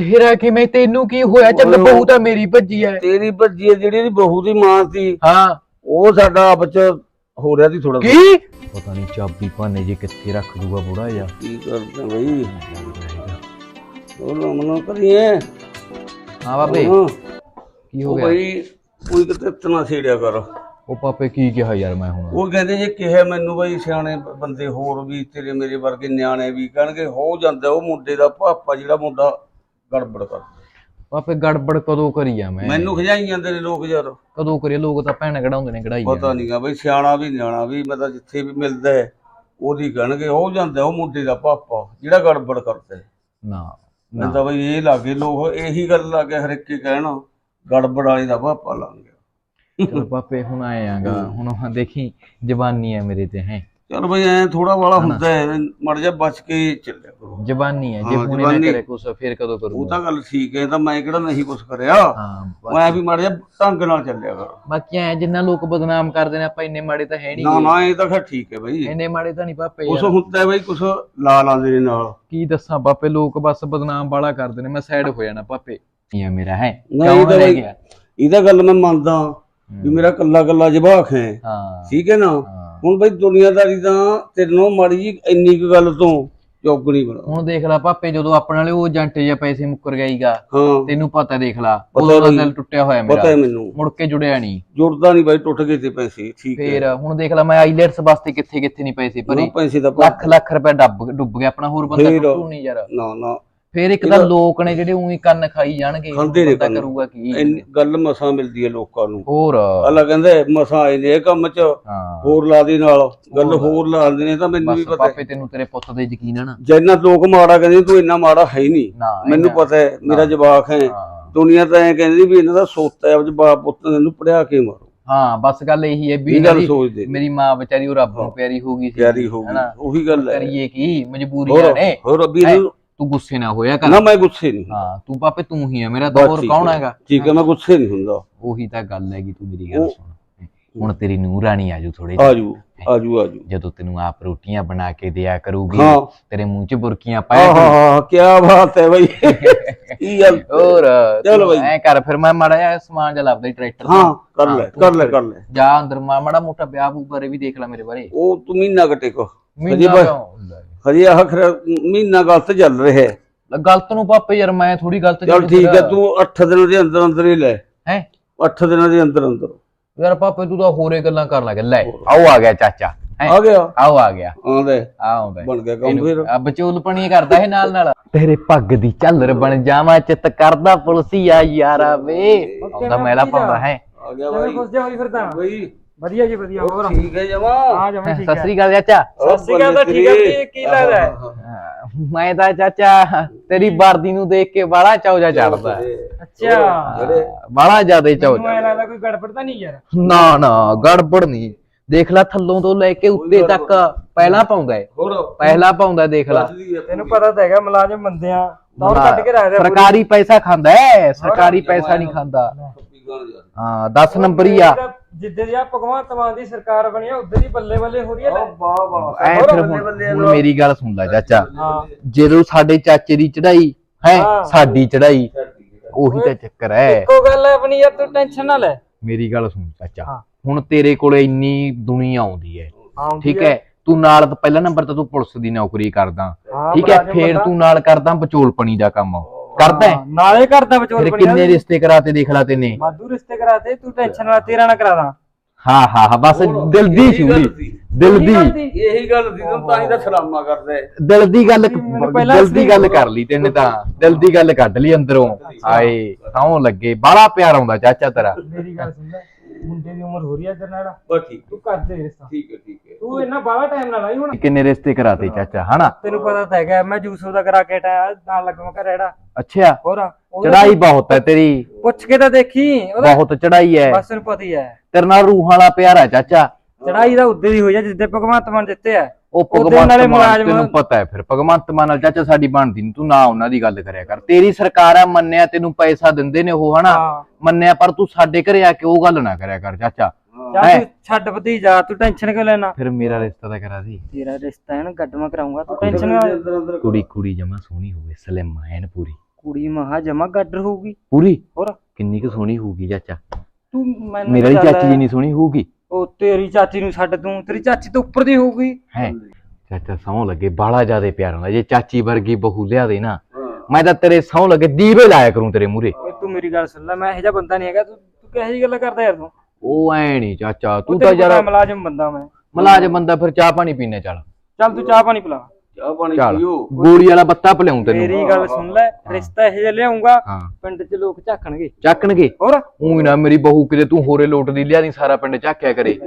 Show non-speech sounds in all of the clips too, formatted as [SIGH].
ਤੇਰਾ ਕਿਵੇਂ ਤੈਨੂੰ ਕੀ ਹੋਇਆ? ਚੱਲ ਓਏ, ਬਹੂ ਤਾਂ ਮੇਰੀ ਭੱਜੀ ਐ। ਤੇਰੀ ਭੱਜੀ ਹੈ ਜਿਹੜੀ ਇਹਦੀ ਬਹੂ ਦੀ ਮਾਂ ਸੀ। ਹਾਂ। ਉਹ ਸਾਡਾ ਆਪਸ ਚ ਹੋ ਰਿਹਾ ਸੀ ਥੋੜਾ ਕੀ? ਪਤਾ ਨਹੀਂ ਚਾਬੀ ਭਾਨੇ ਜੀ ਕਿੱਥੇ ਰੱਖ ਦੂਗਾ ਬੁੜਾ ਜਾ ਕੀ ਕਰਦੇ ਬਈ? ਉਹ ਮਨ ਕਰੀਏ। ਹਾਂ ਬਾਬੇ। ਹਾਂ। ਕੀ ਹੋ ਉਹ ਗਿਆ? ਬਈ ਕੋਈ ਕਿਤੇ ਇਤਨਾ ਛੇੜਿਆ ਕਰ। ਉਹ ਪਾਪੇ ਕੀ ਕਿਹਾ ਯਾਰ ਮੈਂ ਹੁਣ? ਉਹ ਕਹਿੰਦੇ ਜੇ ਕਿਹਾ ਮੈਨੂੰ ਬਈ ਸਿਆਣੇ ਬੰਦੇ ਹੋਰ ਵੀ ਤੇਰੇ ਮੇਰੇ ਵਰਗੇ ਨਿਆਣੇ ਵੀ ਕਹਿਣਗੇ ਹੋ ਜਾਂਦਾ ਉਹ ਮੁੰਡੇ ਦਾ ਪਾਪਾ ਜਿਹੜਾ ਮੁੰਡਾ ਗੜਬੜ ਕਰ ਪਾਪੇ ਗੜਬੜ ਕਦੋਂ ਕਰੀ ਆ ਮੈਂ? ਮੈਨੂੰ ਖਜਾਈ ਜਾਂਦੇ ਨੇ ਲੋਕ ਯਾਰ। ਕਦੋਂ ਕਰੀ ਲੋਕ ਤਾਂ ਭੈਣ ਕਢਾਉਂਦੇ ਨੇ ਕਢਾਈ ਪਤਾ ਨਹੀਂਗਾ ਬਈ ਸਿਆਣਾ ਵੀ ਨਿਆਣਾ ਵੀ ਮੈਂ ਤਾਂ ਜਿੱਥੇ ਵੀ ਮਿਲਦਾ ਹੈ ਉਹਦੀ ਕਹਿਣਗੇ ਹੋ ਜਾਂਦਾ ਉਹ ਮੁੰਡੇ ਦਾ ਪਾਪਾ ਜਿਹੜਾ ਗੜਬੜ ਕਰਦਾ ਨਾ ਮੈਂ ਤਾਂ ਬਈ ਇਹ ਲਾਗੇ ਲੋਕ ਇਹੀ ਗੱਲ ਲਾਗੇ ਹਰ ਇੱਕ ਕਹਿਣ ਗੜਬੜ ਵਾਲੀ ਦਾ ਪਾਪਾ ਲੰਘ ਗਿਆ। ਚਲ ਪਾਪੇ ਹੁਣ ਆਏ ਆਂਗਾ ਹੁਣ ਦੇਖੀ ਜਵਾਨੀ ਹੈ ਮੇਰੇ ਤੇ ਹੈ। ਚਲ ਬਈ ਐ ਥੋੜਾ ਵਾਲਾ ਹੁੰਦਾ ਹੈ ਮੜ ਜਾ ਬਚ ਕੇ ਚੱਲਿਆ ਕਰੋ। ਜਵਾਨੀ ਹੈ ਜੇ ਹਾਂ, ਹੁਣੇ ਨਾ। ਕਰੇ ਕੁਛ ਫੇਰ ਕਦੋਂ ਉਹ ਕਰੂਗਾ ਤਾਂ ਗੱਲ ਠੀਕ ਹੈ ਇਹ ਤਾਂ ਮੈਂ ਕਿਹੜਾ ਨਹੀਂ ਕੁਛ ਕਰਿਆ। ਹਾਂ ਬਸ। ਮੈਂ ਵੀ ਮੜ ਜਾ ਢੰਗ ਨਾਲ ਚੱਲਿਆ ਕਰ। ਬਾਕੀ ਐ ਜਿੰਨਾ ਲੋਕ ਬਦਨਾਮ ਕਰਦੇ ਨੇ ਆਪਾਂ ਇੰਨੇ ਮਾੜੇ ਤਾਂ ਹੈ ਨਾ। ਨਹੀਂ ਨਾ ਇਹ ਤਾਂ ਖੈਰ ਠੀਕ ਹੈ ਬਈ। ਇੰਨੇ ਮਾੜੇ ਤਾਂ ਨਹੀਂ ਪਾਪੇ ਕੁਛ ਯਾਰ। ਹੁੰਦਾ ਹੈ ਬਈ ਕੁਛ ਲਾ ਲਾਂਦੇ ਨੇ ਨਾਲ। ਕੀ ਦੱਸਾਂ ਪਾਪੇ ਲੋਕ ਬਸ ਬਦਨਾਮ ਬਾਲਾ ਕਰਦੇ ਨੇ ਮੈਂ ਸਾਈਡ ਹੋ ਜਾਣਾ ਪਾਪੇ ਇਹ ਮੇਰਾ ਹੈ। ਨਹੀਂ ਕਿਉਂ ਤਾਂ ਰਹਿ ਬਈ ਗਿਆ? ਇਹਦਾ ਗੱਲ ਮੈਂ ਮੰਨਦਾ ਵੀ ਮੇਰਾ ਕੱਲਾ ਕੱਲਾ ਜਵਾਕ ਹੈ। ਹਾਂ। ਠੀਕ ਹੈ ਨਾ। ਹੁਣ ਬਈ ਦੁਨੀਆਦਾਰੀ ਤਾਂ ਤੇਰੇ ਮਾੜੀ ਜੀ ਇੰਨੀ ਕੁ ਗੱਲ ਤੋਂ ਚੌਗਣੀ ਬਣਾ ਹੁਣ ਦੇਖ ਲੈ ਪਾਪੇ ਜਦੋਂ ਆਪਣੇ ਵਾਲੇ ਉਹ ਏਜੰਟ ਜਾਂ ਪੈਸੇ ਮੁੱਕਰ ਗਈਗਾ ਹਾਂ। ਤੈਨੂੰ ਪਤਾ ਦੇਖ ਲਾ ਪਤਾ ਉਦੋਂ ਦਾ ਬਈ। ਦਿਲ ਟੁੱਟਿਆ ਹੋਇਆ ਪਤਾ ਮੇਰਾ ਹੈ ਮੈਨੂੰ। ਮੁੜ ਕੇ ਜੁੜਿਆ ਨਹੀਂ। ਜੁੜਦਾ ਨਹੀਂ ਬਾਈ ਟੁੱਟ ਗਏ ਤੇ ਪੈਸੇ ਠੀਕ ਹੈ। ਫੇਰ ਹੁਣ ਦੇਖ ਲੈ ਮੈਂ ਆਈਲੈਟਸ ਵਾਸਤੇ ਕਿੱਥੇ ਕਿੱਥੇ ਨਹੀਂ ਪੈਸੇ ਭਰੇ। ਲੱਖ ਲੱਖ ਰੁਪਏ ਡੱਬ ਡੁੱਬ ਗਿਆ ਆਪਣਾ ਹੋਰ ਬੰਦਾ। ਟੁੱਟੂ ਨਹੀਂ ਯਾਰ। ਨਾ ਨਾ। ਫੇਰ ਇੱਕ ਤਾਂ ਲੋਕ ਨੇ ਜਿਹੜੇ ਉਹੀ ਕੰਨ ਖਾਈ ਜਾਣਗੇ ਖਾਂਦੇ ਨੇ ਕੰਨ। ਕਰੂਗਾ ਕੀ ਗੱਲ ਮਸਾਂ ਮਿਲਦੀ ਹੈ ਲੋਕਾਂ ਨੂੰ। ਹੋਰ। ਅੱਲਾ ਕਹਿੰਦੇ ਮਸਾਂ ਆਏ ਨੇ ਇਹ ਕੰਮ 'ਚ ਹੋਰ ਲਾ ਦੇ ਨਾਲ। ਗੱਲ ਹੋਰ। ਲਾ ਦਿੰਦੇ ਨੇ ਤਾਂ ਮੈਨੂੰ ਵੀ ਪਤਾ। ਪਾਪੇ ਤੈਨੂੰ ਤੇਰੇ ਪੁੱਤ ਤੇ ਯਕੀਨ ਹੈ ਨਾ। ਜਿੰਨਾ ਲੋਕ ਮਾੜਾ ਕਹਿੰਦੇ ਤੂੰ ਇੰਨਾ ਮਾੜਾ ਹੈ ਹੀ ਨਹੀਂ। ਮੈਨੂੰ ਪਤਾ ਹੈ ਮੇਰਾ ਜਵਾਕ ਹੈ। ਦੁਨੀਆ ਤਾਂ ਐ ਕਹਿੰਦੀ ਵੀ ਇਹਨਾਂ ਦਾ ਸੋਤਾ ਹੈ ਬਾਪ ਪੁੱਤ ਨੇ ਇਹਨੂੰ ਪੜਿਆ ਕੇ ਮਾਰੋ। ਹਾਂ ਬਸ ਗੱਲ ਇਹੀ ਹੈ ਵੀ ਮੇਰੀ- ਮਾਂ ਵਿਚਾਰੀ ਉਹ ਰੱਬ ਨੂੰ ਪਿਆਰੀ ਹੋ ਗਈ ਸੀ ਪਿਆਰੀ ਹੋ ਗਈ? ਉਹੀ ਗੱਲ ਹੈ। ਕਰੀਏ ਕੀ? ਮਜਬੂਰੀਆਂ ਨੇ। ਹੋਰ ਅੱਬੀ ਨੂੰ ਤੂੰ ਗੁੱਸੇ ਨਾ ਹੋਇਆ ਕਰ। ਨਾ ਮੈਂ ਗੁੱਸੇ ਨਹੀਂ ਹਾਂ ਤੂੰ ਪਾਪੇ ਤੂੰ ਹੀ ਹੈ ਮੇਰਾ ਬਸ ਤਾਂ ਹੋਰ ਠੀਕ ਕੌਣ ਹੈ। ਹੈਗਾ? ਠੀਕ ਹੈ ਮੈਂ ਗੁੱਸੇ ਨਹੀਂ ਹੁੰਦਾ। ਉਹੀ ਤਾਂ ਗੱਲ ਹੈਗੀ ਤੂੰ ਮੇਰੀ ਗੱਲ ਉਹ- ਸੁਣ। ਹੁਣ ਤੇਰੀ ਨੂੰਹ ਰਾਣੀ ਆਜੂ ਥੋੜੇ ਆਜੂ ਆਜੂ ਆਜੂ ਜਦੋਂ ਤੈਨੂੰ ਆਪ ਰੋਟੀਆਂ ਬਣਾ ਕੇ ਦਿਆ ਕਰੂਗੀ ਹਾਂ। ਤੇਰੇ ਮੂੰਹ 'ਚ ਬੁਰਕੀਆਂ ਪਾਇਆ ਹਾਂ ਹਾਂ ਕੀ ਬਾਤ ਹੈ ਬਈ। [LAUGHS] ਕੀ ਗੱਲ। ਹੋਰ ਚਲੋ ਬਈ। ਐ ਕਰ ਫਿਰ ਮੈਂ ਮਾੜਾ ਜਿਹਾ ਸਮਾਨ ਜਿਹਾ ਲੱਭਦਾ ਟਰੈਕਟਰ ਹਾਂ ਕਰ ਲੈ ਕਰ ਲੈ ਕਰ ਲੈ। ਜਾ ਅੰਦਰ ਮਾ- ਮਾੜਾ ਮੋਟਾ ਵਿਆਹ ਬੂ ਬਾਰੇ ਵੀ ਦੇਖ ਲੈ ਮੇਰੇ ਬਾਰੇ। ਉਹ ਤੂੰ ਮਹੀਨਾ ਘਟੇ ਕੋ ਮਹੀਨਾ ਕਿਉਂ? ਹਜੇ ਆਖਰ ਮਹੀਨਾ ਗਲਤ ਚੱਲ ਰਿਹਾ। ਹੈ ਗਲਤ ਨੂੰ ਪਾਪੇ ਯਾਰ ਮੈਂ ਥੋੜੀ ਗਲਤ ਚਲ ਠੀਕ ਹੈ ਤੂੰ 8 ਦਿਨਾਂ ਦੇ ਅੰਦਰ ਅੰਦਰ ਹੀ ਲੈ। ਹੈ? 8 ਦਿਨਾਂ ਦੇ ਅੰਦਰ ਅੰਦਰ। ਯਾਰ ਪਾਪੇ ਤੂੰ ਤਾਂ ਹੋਰੇ ਗੱਲਾਂ ਕਰਨ ਲੱਗ। ਲੈ ਆਓ ਆ ਗਿਆ ਚਾਚਾ। ਹੈਂ? ਆ ਗਿਆ? ਆਓ ਆ ਗਿਆ। ਆਂਦੇ ਆ ਆਉਂਦਾ ਬਣ ਗਿਆ ਕੰਮ ਫਿਰ। ਆ ਬਚੋਲਪਣੀ ਕਰਦਾ ਇਹ ਨਾਲ ਨਾਲ। ਤੇਰੇ ਪੱਗ ਦੀ ਝੱਲਰ ਬਣ ਜਾਵਾਂ ਚਿੱਤ ਕਰਦਾ ਪੁਲਸੀਆ ਯਾਰਾ ਵੇ। ਆਉਂਦਾ ਮੈਲਾ ਪਾਉਂਦਾ ਹੈ? ਆ ਗਿਆ ਬਾਈ। ਖੁਸ਼ ਜਾ ਹੋਈ ਫਿਰਦਾ ਬਈ। ਵਧੀਆ ਜੀ ਵਧੀਆ ਹੋਰ ਠੀਕ ਹੈ ਜਮਾ? ਆ ਜਾਵਾਂ ਠੀਕ ਸਤਿ ਹੈ ਸ੍ਰੀ ਅਕਾਲ ਚਾਚਾ। ਸਤਿ ਸ੍ਰੀ ਅਕਾਲ ਤਾਂ ਠੀਕ ਹੈ ਕੀ ਲੱਗਦਾ ਹੈ? ਮੈਂ ਤਾਂ ਚਾਚਾ ਤੇਰੀ ਵਰਦੀ ਨੂੰ ਦੇਖ ਕੇ ਬਾਲਾ ਚੌਜਾ ਚੜਦਾ ਅੱਛਾ। ਬਾਲਾ ਜ਼ਿਆਦਾ ਚੌਜਾ। ਮੈਨੂੰ ਐ ਲੱਗਦਾ ਕੋਈ ਗੜਬੜ ਤਾਂ ਨਹੀਂ ਯਾਰ। ਨਾ ਨਾ ਗੜਬੜ ਨਹੀਂ। ਦੇਖ ਲੈ ਥੱਲੋਂ ਤੋਂ ਲੈ ਕੇ ਉੱਤੇ ਤੱਕ ਪਹਿਲਾਂ ਪਾਉਂਦਾ ਹੈ। ਹੋਰ? ਪਹਿਲਾਂ ਪਾਉਂਦਾ ਦੇਖ ਲੈ। ਤੈਨੂੰ ਪਤਾ ਤਾਂ ਹੈਗਾ ਮੁਲਾਜ਼ਮ ਬੰਦੇ ਆ। ਦੌੜ ਕੱਢ ਕੇ ਰੱਖਦੇ ਆ ਪੂਰੀ। ਸਰਕਾਰੀ ਪੈਸਾ ਖਾਂਦਾ ਹੈ। ਸਰਕਾਰੀ ਪੈਸਾ ਨਹੀਂ ਖਾਂਦਾ। ਹਾਂ 10 ਨੰਬਰ ਹੀ ਆ। ਜਿੱਦੇ ਦੀ ਆ ਭਗਵੰਤ ਮਾਨ ਦੀ ਸਰਕਾਰ ਬਣੀ ਆ ਉਧਰ ਹੀ ਬੱਲੇ ਬੱਲੇ ਹੋ ਰਹੀ ਲੈ। ਵਾਹ ਵਾਹ। ਐ ਫਿਰ ਹੁਣ ਹੁਣ ਮੇਰੀ ਗੱਲ ਸੁਣ ਲੈ ਚਾਚਾ। ਹਾਂ। ਜਦੋਂ ਸਾਡੇ ਚਾਚੇ ਦੀ ਚੜਾਈ ਹੈ। ਸਾਡੀ ਚੜਾਈ ਉਹੀ ਤਾਂ ਚੱਕਰ ਹੈ। ਇੱਕੋ ਗੱਲ ਹੈ ਆਪਣੀ ਯਾਰ ਤੂੰ ਟੈਨਸ਼ਨ ਨਾ ਲੈ। ਮੇਰੀ ਗੱਲ ਸੁਣ ਚਾਚਾ। ਹੁਣ ਤੇਰੇ ਕੋਲੇ ਇੰਨੀ ਦੁਨੀਆ ਆਉਂਦੀ ਹੈ। ਠੀਕ ਹੈ। ਤੂੰ ਨਾਲ ਪਹਿਲਾ ਨੰਬਰ ਤਾਂ ਤੂੰ ਪੁਲਿਸ ਦੀ ਨੌਕਰੀ ਕਰਦਾ। ਠੀਕ ਹੈ? ਫੇਰ। ਤੂੰ ਨਾਲ ਕਰਦਾ ਵਿਚੋਲਪਣੀ ਦਾ ਕੰਮ। ਕਰਦਾ ਹੈ? ਨਾਲੇ ਕਰਦਾ ਵਿਚੋਲ ਫਿਰ ਬਣੀ ਕਿੰਨੇ ਰਿਸ਼ਤੇ ਕਰਾਤੇ ਦੇਖ ਲਾ ਤੈਨੇ? ਵਾਧੂ ਰਿਸ਼ਤੇ ਕਰਾਤੇ ਤੂੰ ਟੈਨਸ਼ਨ ਨਾ ਤੇਰਾ ਨਾ ਕਰਾਦਾ ਹਾਂ ਹਾਂ ਹਾਂ ਬਸ ਦਿਲ ਦੀ ਸੀ ਉਹਦੀ। ਦਿਲ ਦੀ। ਇਹੀ ਗੱਲ ਸੀ। ਤੂੰ ਤਾਂ ਹੀ ਤਾਂ ਸਲਾਮਾ ਕਰਦਾ ਹੈ। ਦਿਲ ਦੀ ਗੱਲ ਮੈਨੂੰ ਪਹਿਲਾਂ ਦਿਲ ਦੀ ਗੱਲ ਕਰ ਲਈ ਤੈਨੇ ਤਾਂ। ਦਿਲ ਦੀ ਗੱਲ ਕੱਢ ਲਈ ਅੰਦਰੋਂ। ਹਾਏ ਤਾਂ ਲੱਗੇ। ਬਾਹਲਾ ਪਿਆਰ ਆਉਂਦਾ ਚਾਚਾ ਤੇਰਾ। ਮੇਰੀ ਗੱਲ ਸੁਣ ਲੈ। ਮੁੰਡੇ ਦੀ ਉਮਰ ਹੋ ਰਹੀ ਹੈ ਤੇਰੇ ਨਾਲ? ਬਸ ਠੀਕ। ਤੂੰ ਕਰ ਦੇ ਰਿਸ਼ਤਾ। ਠੀਕ ਹੈ ਠੀਕ ਹੈ। ਤੂੰ ਇੰਨਾ ਬਾਹਲਾ ਟਾਈਮ ਨਾ ਲਾਈ ਹੁਣ। ਕਿੰਨੇ ਰਿਸ਼ਤੇ ਕਰਾਤੇ ਚਾਚਾ ਹਨਾ? ਤੈਨੂੰ ਪਤਾ ਤਾਂ ਹੈਗਾ ਮੈਂ ਜੂਸੋ ਦਾ ਕਰਾ ਕੇ ਟਾਇਆ ਨਾਲ ਲੱਗਵਾ ਕਰ ਰੇੜਾ ਅੱਛਾ। ਹੋਰ ਚੜਾਈ ਬਹੁਤ ਹੈ ਤੇਰੀ। ਪੁੱਛ ਕੇ ਤਾਂ ਦੇਖੀ ਬਹੁਤ ਚੜਾਈ ਹੈ। ਬਸ ਤੈਨੂੰ ਪਤਾ ਹੀ ਹੈ। ਤੇਰੇ ਨਾਲ ਰੂਹਾਂ ਵਾਲਾ ਪਿਆਰ ਹੈ ਚਾਚਾ। ਚੜਾਈ ਦਾ ਉੱਦੇ ਦੀ ਹੋਈ ਆ ਜਿੱਦੇ ਭਗਵੰਤ ਮਾਨ ਦਿੱਤੇ ਆ ਉਹ ਉਹਦੇ ਭਗਵੰਤ ਨਾਲੇ ਮਾਨ ਮੁਲਾਜ਼ਮ- ਤੈਨੂੰ ਪਤਾ ਹੈ ਫਿਰ। ਭਗਵੰਤ ਮਾਨ ਨਾਲ ਚਾਚਾ ਸਾਡੀ ਬਣਦੀ ਨਹੀਂ ਤੂੰ ਨਾ ਉਹਨਾਂ ਦੀ ਗੱਲ ਕਰਿਆ ਕਰ। ਤੇਰੀ ਸਰਕਾਰ ਆ ਮੰਨਿਆ ਤੈਨੂੰ ਪੈਸਾ ਦਿੰਦੇ ਨੇ ਉਹ ਹਨਾ? ਹਾਂ। ਮੰਨਿਆ ਪਰ ਤੂੰ ਸਾਡੇ ਘਰੇ ਆ ਕੇ ਉਹ ਗੱਲ ਨਾ ਕਰਿਆ ਕਰ ਚਾਚਾ। ਜਾ ਹੈਂ? ਤੂੰ ਛੱਡ ਭਤੀਜਾ ਤੂੰ ਟੈਨਸ਼ਨ ਕਿਉਂ ਲੈਣਾ? ਫਿਰ ਮੇਰਾ ਰਿਸ਼ਤਾ ਤਾਂ ਕਰਾ ਦੀ। ਤੇਰਾ ਰਿਸ਼ਤਾ ਹੈ ਨਾ ਗੱਡਵਾ ਕਰਾਉਂਗਾ ਤੂੰ ਟੈਨਸ਼ਨ ਨਾ ਕੁੜੀ ਕੁੜੀ ਜਮਾ ਸੋਹਣੀ ਹੋਵੇ ਸਲਿਮ ਐਨ ਪੂਰੀ। ਕੁੜੀ ਮਹਾ ਜਮਾ ਗੱਡਰ ਹੋਊਗੀ। ਪੂਰੀ? ਹੋਰ? ਕਿੰਨੀ ਕੁ ਸੋਹਣੀ ਹੋਊਗੀ ਚਾਚਾ। ਤੂੰ ਮੈਨੂੰ ਮੇਰੇ ਵਾਲੀ ਚੱਲ- ਚਾਚੀ ਜਿੰਨੀ ਸੋਹਣੀ ਹੋਊਗੀ। ਉਹ ਤੇਰੀ ਚਾਚੀ ਨੂੰ ਛੱਡ ਤੂੰ ਤੇਰੀ ਚਾਚੀ ਤੋਂ ਉੱਪਰ ਦੀ ਹੋਊਗੀ। ਹੈ। ਚਾਚਾ ਸੌ ਲੱਗੇ ਬਾਲਾ ਜਿਆਦੇ ਪਿਆਰ ਹੁੰਦਾ। ਜੇ ਚਾਚੀ ਵਰਗੀ ਬਹੂ ਲਿਆ ਦੇ ਨਾ ਮੈਂ ਤਾਂ ਤੇਰੇ ਸੌ ਲੱਗੇ ਦੀਵੇ ਲਾਇਆ ਕਰੂੰ ਤੇਰੇ ਮੂਰੇ ਓਏ ਤੂੰ ਮੇਰੀ ਗੱਲ ਸੁਣ ਲੈ ਮੈਂ ਇਹੋ ਜਿਹਾ ਬੰਦਾ ਨਹੀਂ ਹੈਗਾ ਤੂੰ ਤੂੰ ਕਿਹੋ ਜਿਹੀ ਗੱਲਾਂ ਕਰਦਾ ਯਾਰ ਤੂੰ? ਉਹ ਐ ਨਹੀਂ ਚਾਚਾ ਤੂੰ ਤਾਂ ਯਾਰ ਮੁਲਾਜ਼ਮ ਬੰਦਾ ਮੈਂ। ਮਲਾਜ ਬੰਦਾ ਫਿਰ ਚਾਹ ਪਾਣੀ ਪੀਣੇ ਚੱਲ। ਚੱਲ ਤੂੰ ਚਾਹ ਪਾਣੀ ਪਿਲਾ। ਚਾਹ ਪਾਣੀ ਚੱਲ ਪੀਓ। ਗੋਲੀ ਵਾਲਾ ਬੱਤਾ ਪਿਲਾਉਂ ਤੈਨੂੰ। ਮੇਰੀ ਗੱਲ ਸੁਣ ਲੈ ਰਿਸ਼ਤਾ ਇਹੋ ਜਿਹਾ ਲਿਆਉਂਗਾ ਹਾਂ। ਪਿੰਡ 'ਚ ਲੋਕ ਝਾਕਣਗੇ। ਚੱਕਣਗੇ ਹੋਰ? ਊਂ ਨਾ ਮੇਰੀ ਬਹੂ ਕਿਤੇ ਤੂੰ ਹੋਰੇ ਲੋਟ ਦੀ ਲਿਆ ਦੀ ਸਾਰਾ ਪਿੰਡ ਝਾਕਿਆ ਕਰੇ।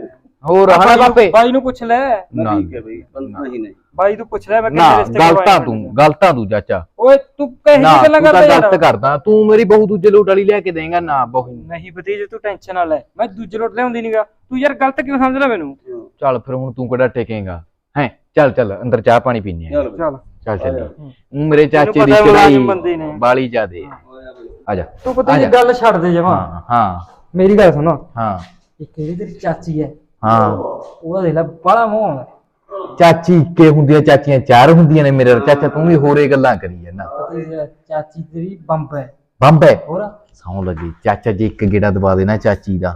ਹੋਰ ਹਣਾ ਬਾਪੇ? ਬਾਈ ਨੂੰ ਪੁੱਛ ਲੈ। ਨਾ ਠੀਕ ਹੈ ਬਈ ਬੰਦਾ ਨਹੀਂ ਨਹੀਂ। ਬਾਈ ਤੂੰ ਪੁੱਛ ਲੈ ਮੈਂ ਨਾ ਕਿਹੜੇ ਰਿਸ਼ਤੇ ਗਲਤਾਂ ਕਰਵਾਏ ਤੂੰ ਗਲਤਾਂ ਤੂੰ ਚਾਚਾ। ਓਏ ਤੂੰ ਕਹੀ ਨਾ ਗੱਲਾਂ ਤੂੰ ਤਾਂ ਕਰਦਾ ਗਲਤ ਯਾਰ? ਕਰਦਾ। ਤੂੰ ਮੇਰੀ ਬਹੂ ਦੂਜੇ ਲੋਟ ਵਾਲੀ ਲਿਆ ਕੇ ਦੇਂਗਾ ਨਾ ਬਹੂ। ਨਹੀਂ ਭਤੀਜ ਤੂੰ ਟੈਨਸ਼ਨ ਨਾ ਲੈ। ਮੈਂ ਦੂਜੇ ਲੋਟ ਲਿਆਉਂਦੀ ਨਹੀਂਗਾ ਤੂੰ ਯਾਰ ਗਲਤ ਕਿਉਂ ਸਮਝਦਾ ਮੈਨੂੰ? ਚੱਲ ਫਿਰ ਹੁਣ ਤੂੰ ਕਿਹੜਾ ਟੇਕੇਗਾ? ਹੈ? ਚੱਲ ਚੱਲ ਅੰਦਰ ਚਾਹ ਪਾਣੀ ਪੀਨੇ ਆ ਚੱਲ। ਚੱਲ। ਚੱਲ ਮੇਰੇ ਚਾਚੇ ਦੀ ਪਤਾ ਚੜਾਈ ਬੰਦੇ ਨੇ। ਬਾਲੀ ਜਾਦੇ ਆ। ਜਾ। ਤੂੰ ਭਤੀਜ ਗੱਲ ਛੱਡ ਦੇ ਜਮਾ। ਹਾਂ ਹਾਂ। ਮੇਰੀ ਗੱਲ ਸੁਣੋ। ਹਾਂ। ਇਹ ਕਿਹੜੀ ਤੇਰੀ ਚਾਚੀ ਹੈ? ਹਾਂ। ਉਹਦਾ ਦੇਖ ਲੈ ਬੜਾ ਮੋਹ ਆਉਂਦਾ। ਚਾਚੀ ਇੱਕੇ ਹੁੰਦੀਆਂ ਚਾਚੀਆਂ ਚਾਰ ਹੁੰਦੀਆਂ ਨੇ ਮੇਰੇ। ਚਾਚਾ ਤੂੰ ਵੀ ਹੋਰੇ ਗੱਲਾਂ ਕਰੀ ਜਾਂਦਾ ਭਤੀਜ ਚਾਚੀ ਤੇਰੀ ਬੰਬ ਹੈ। ਬੰਬੇ ਹੋਰ? ਸੌਂ ਲੱਗੀ। ਚਾਚਾ ਜੀ ਇੱਕ ਗੇੜਾ ਦਵਾ ਦੇਣਾ ਚਾਚੀ ਦਾ।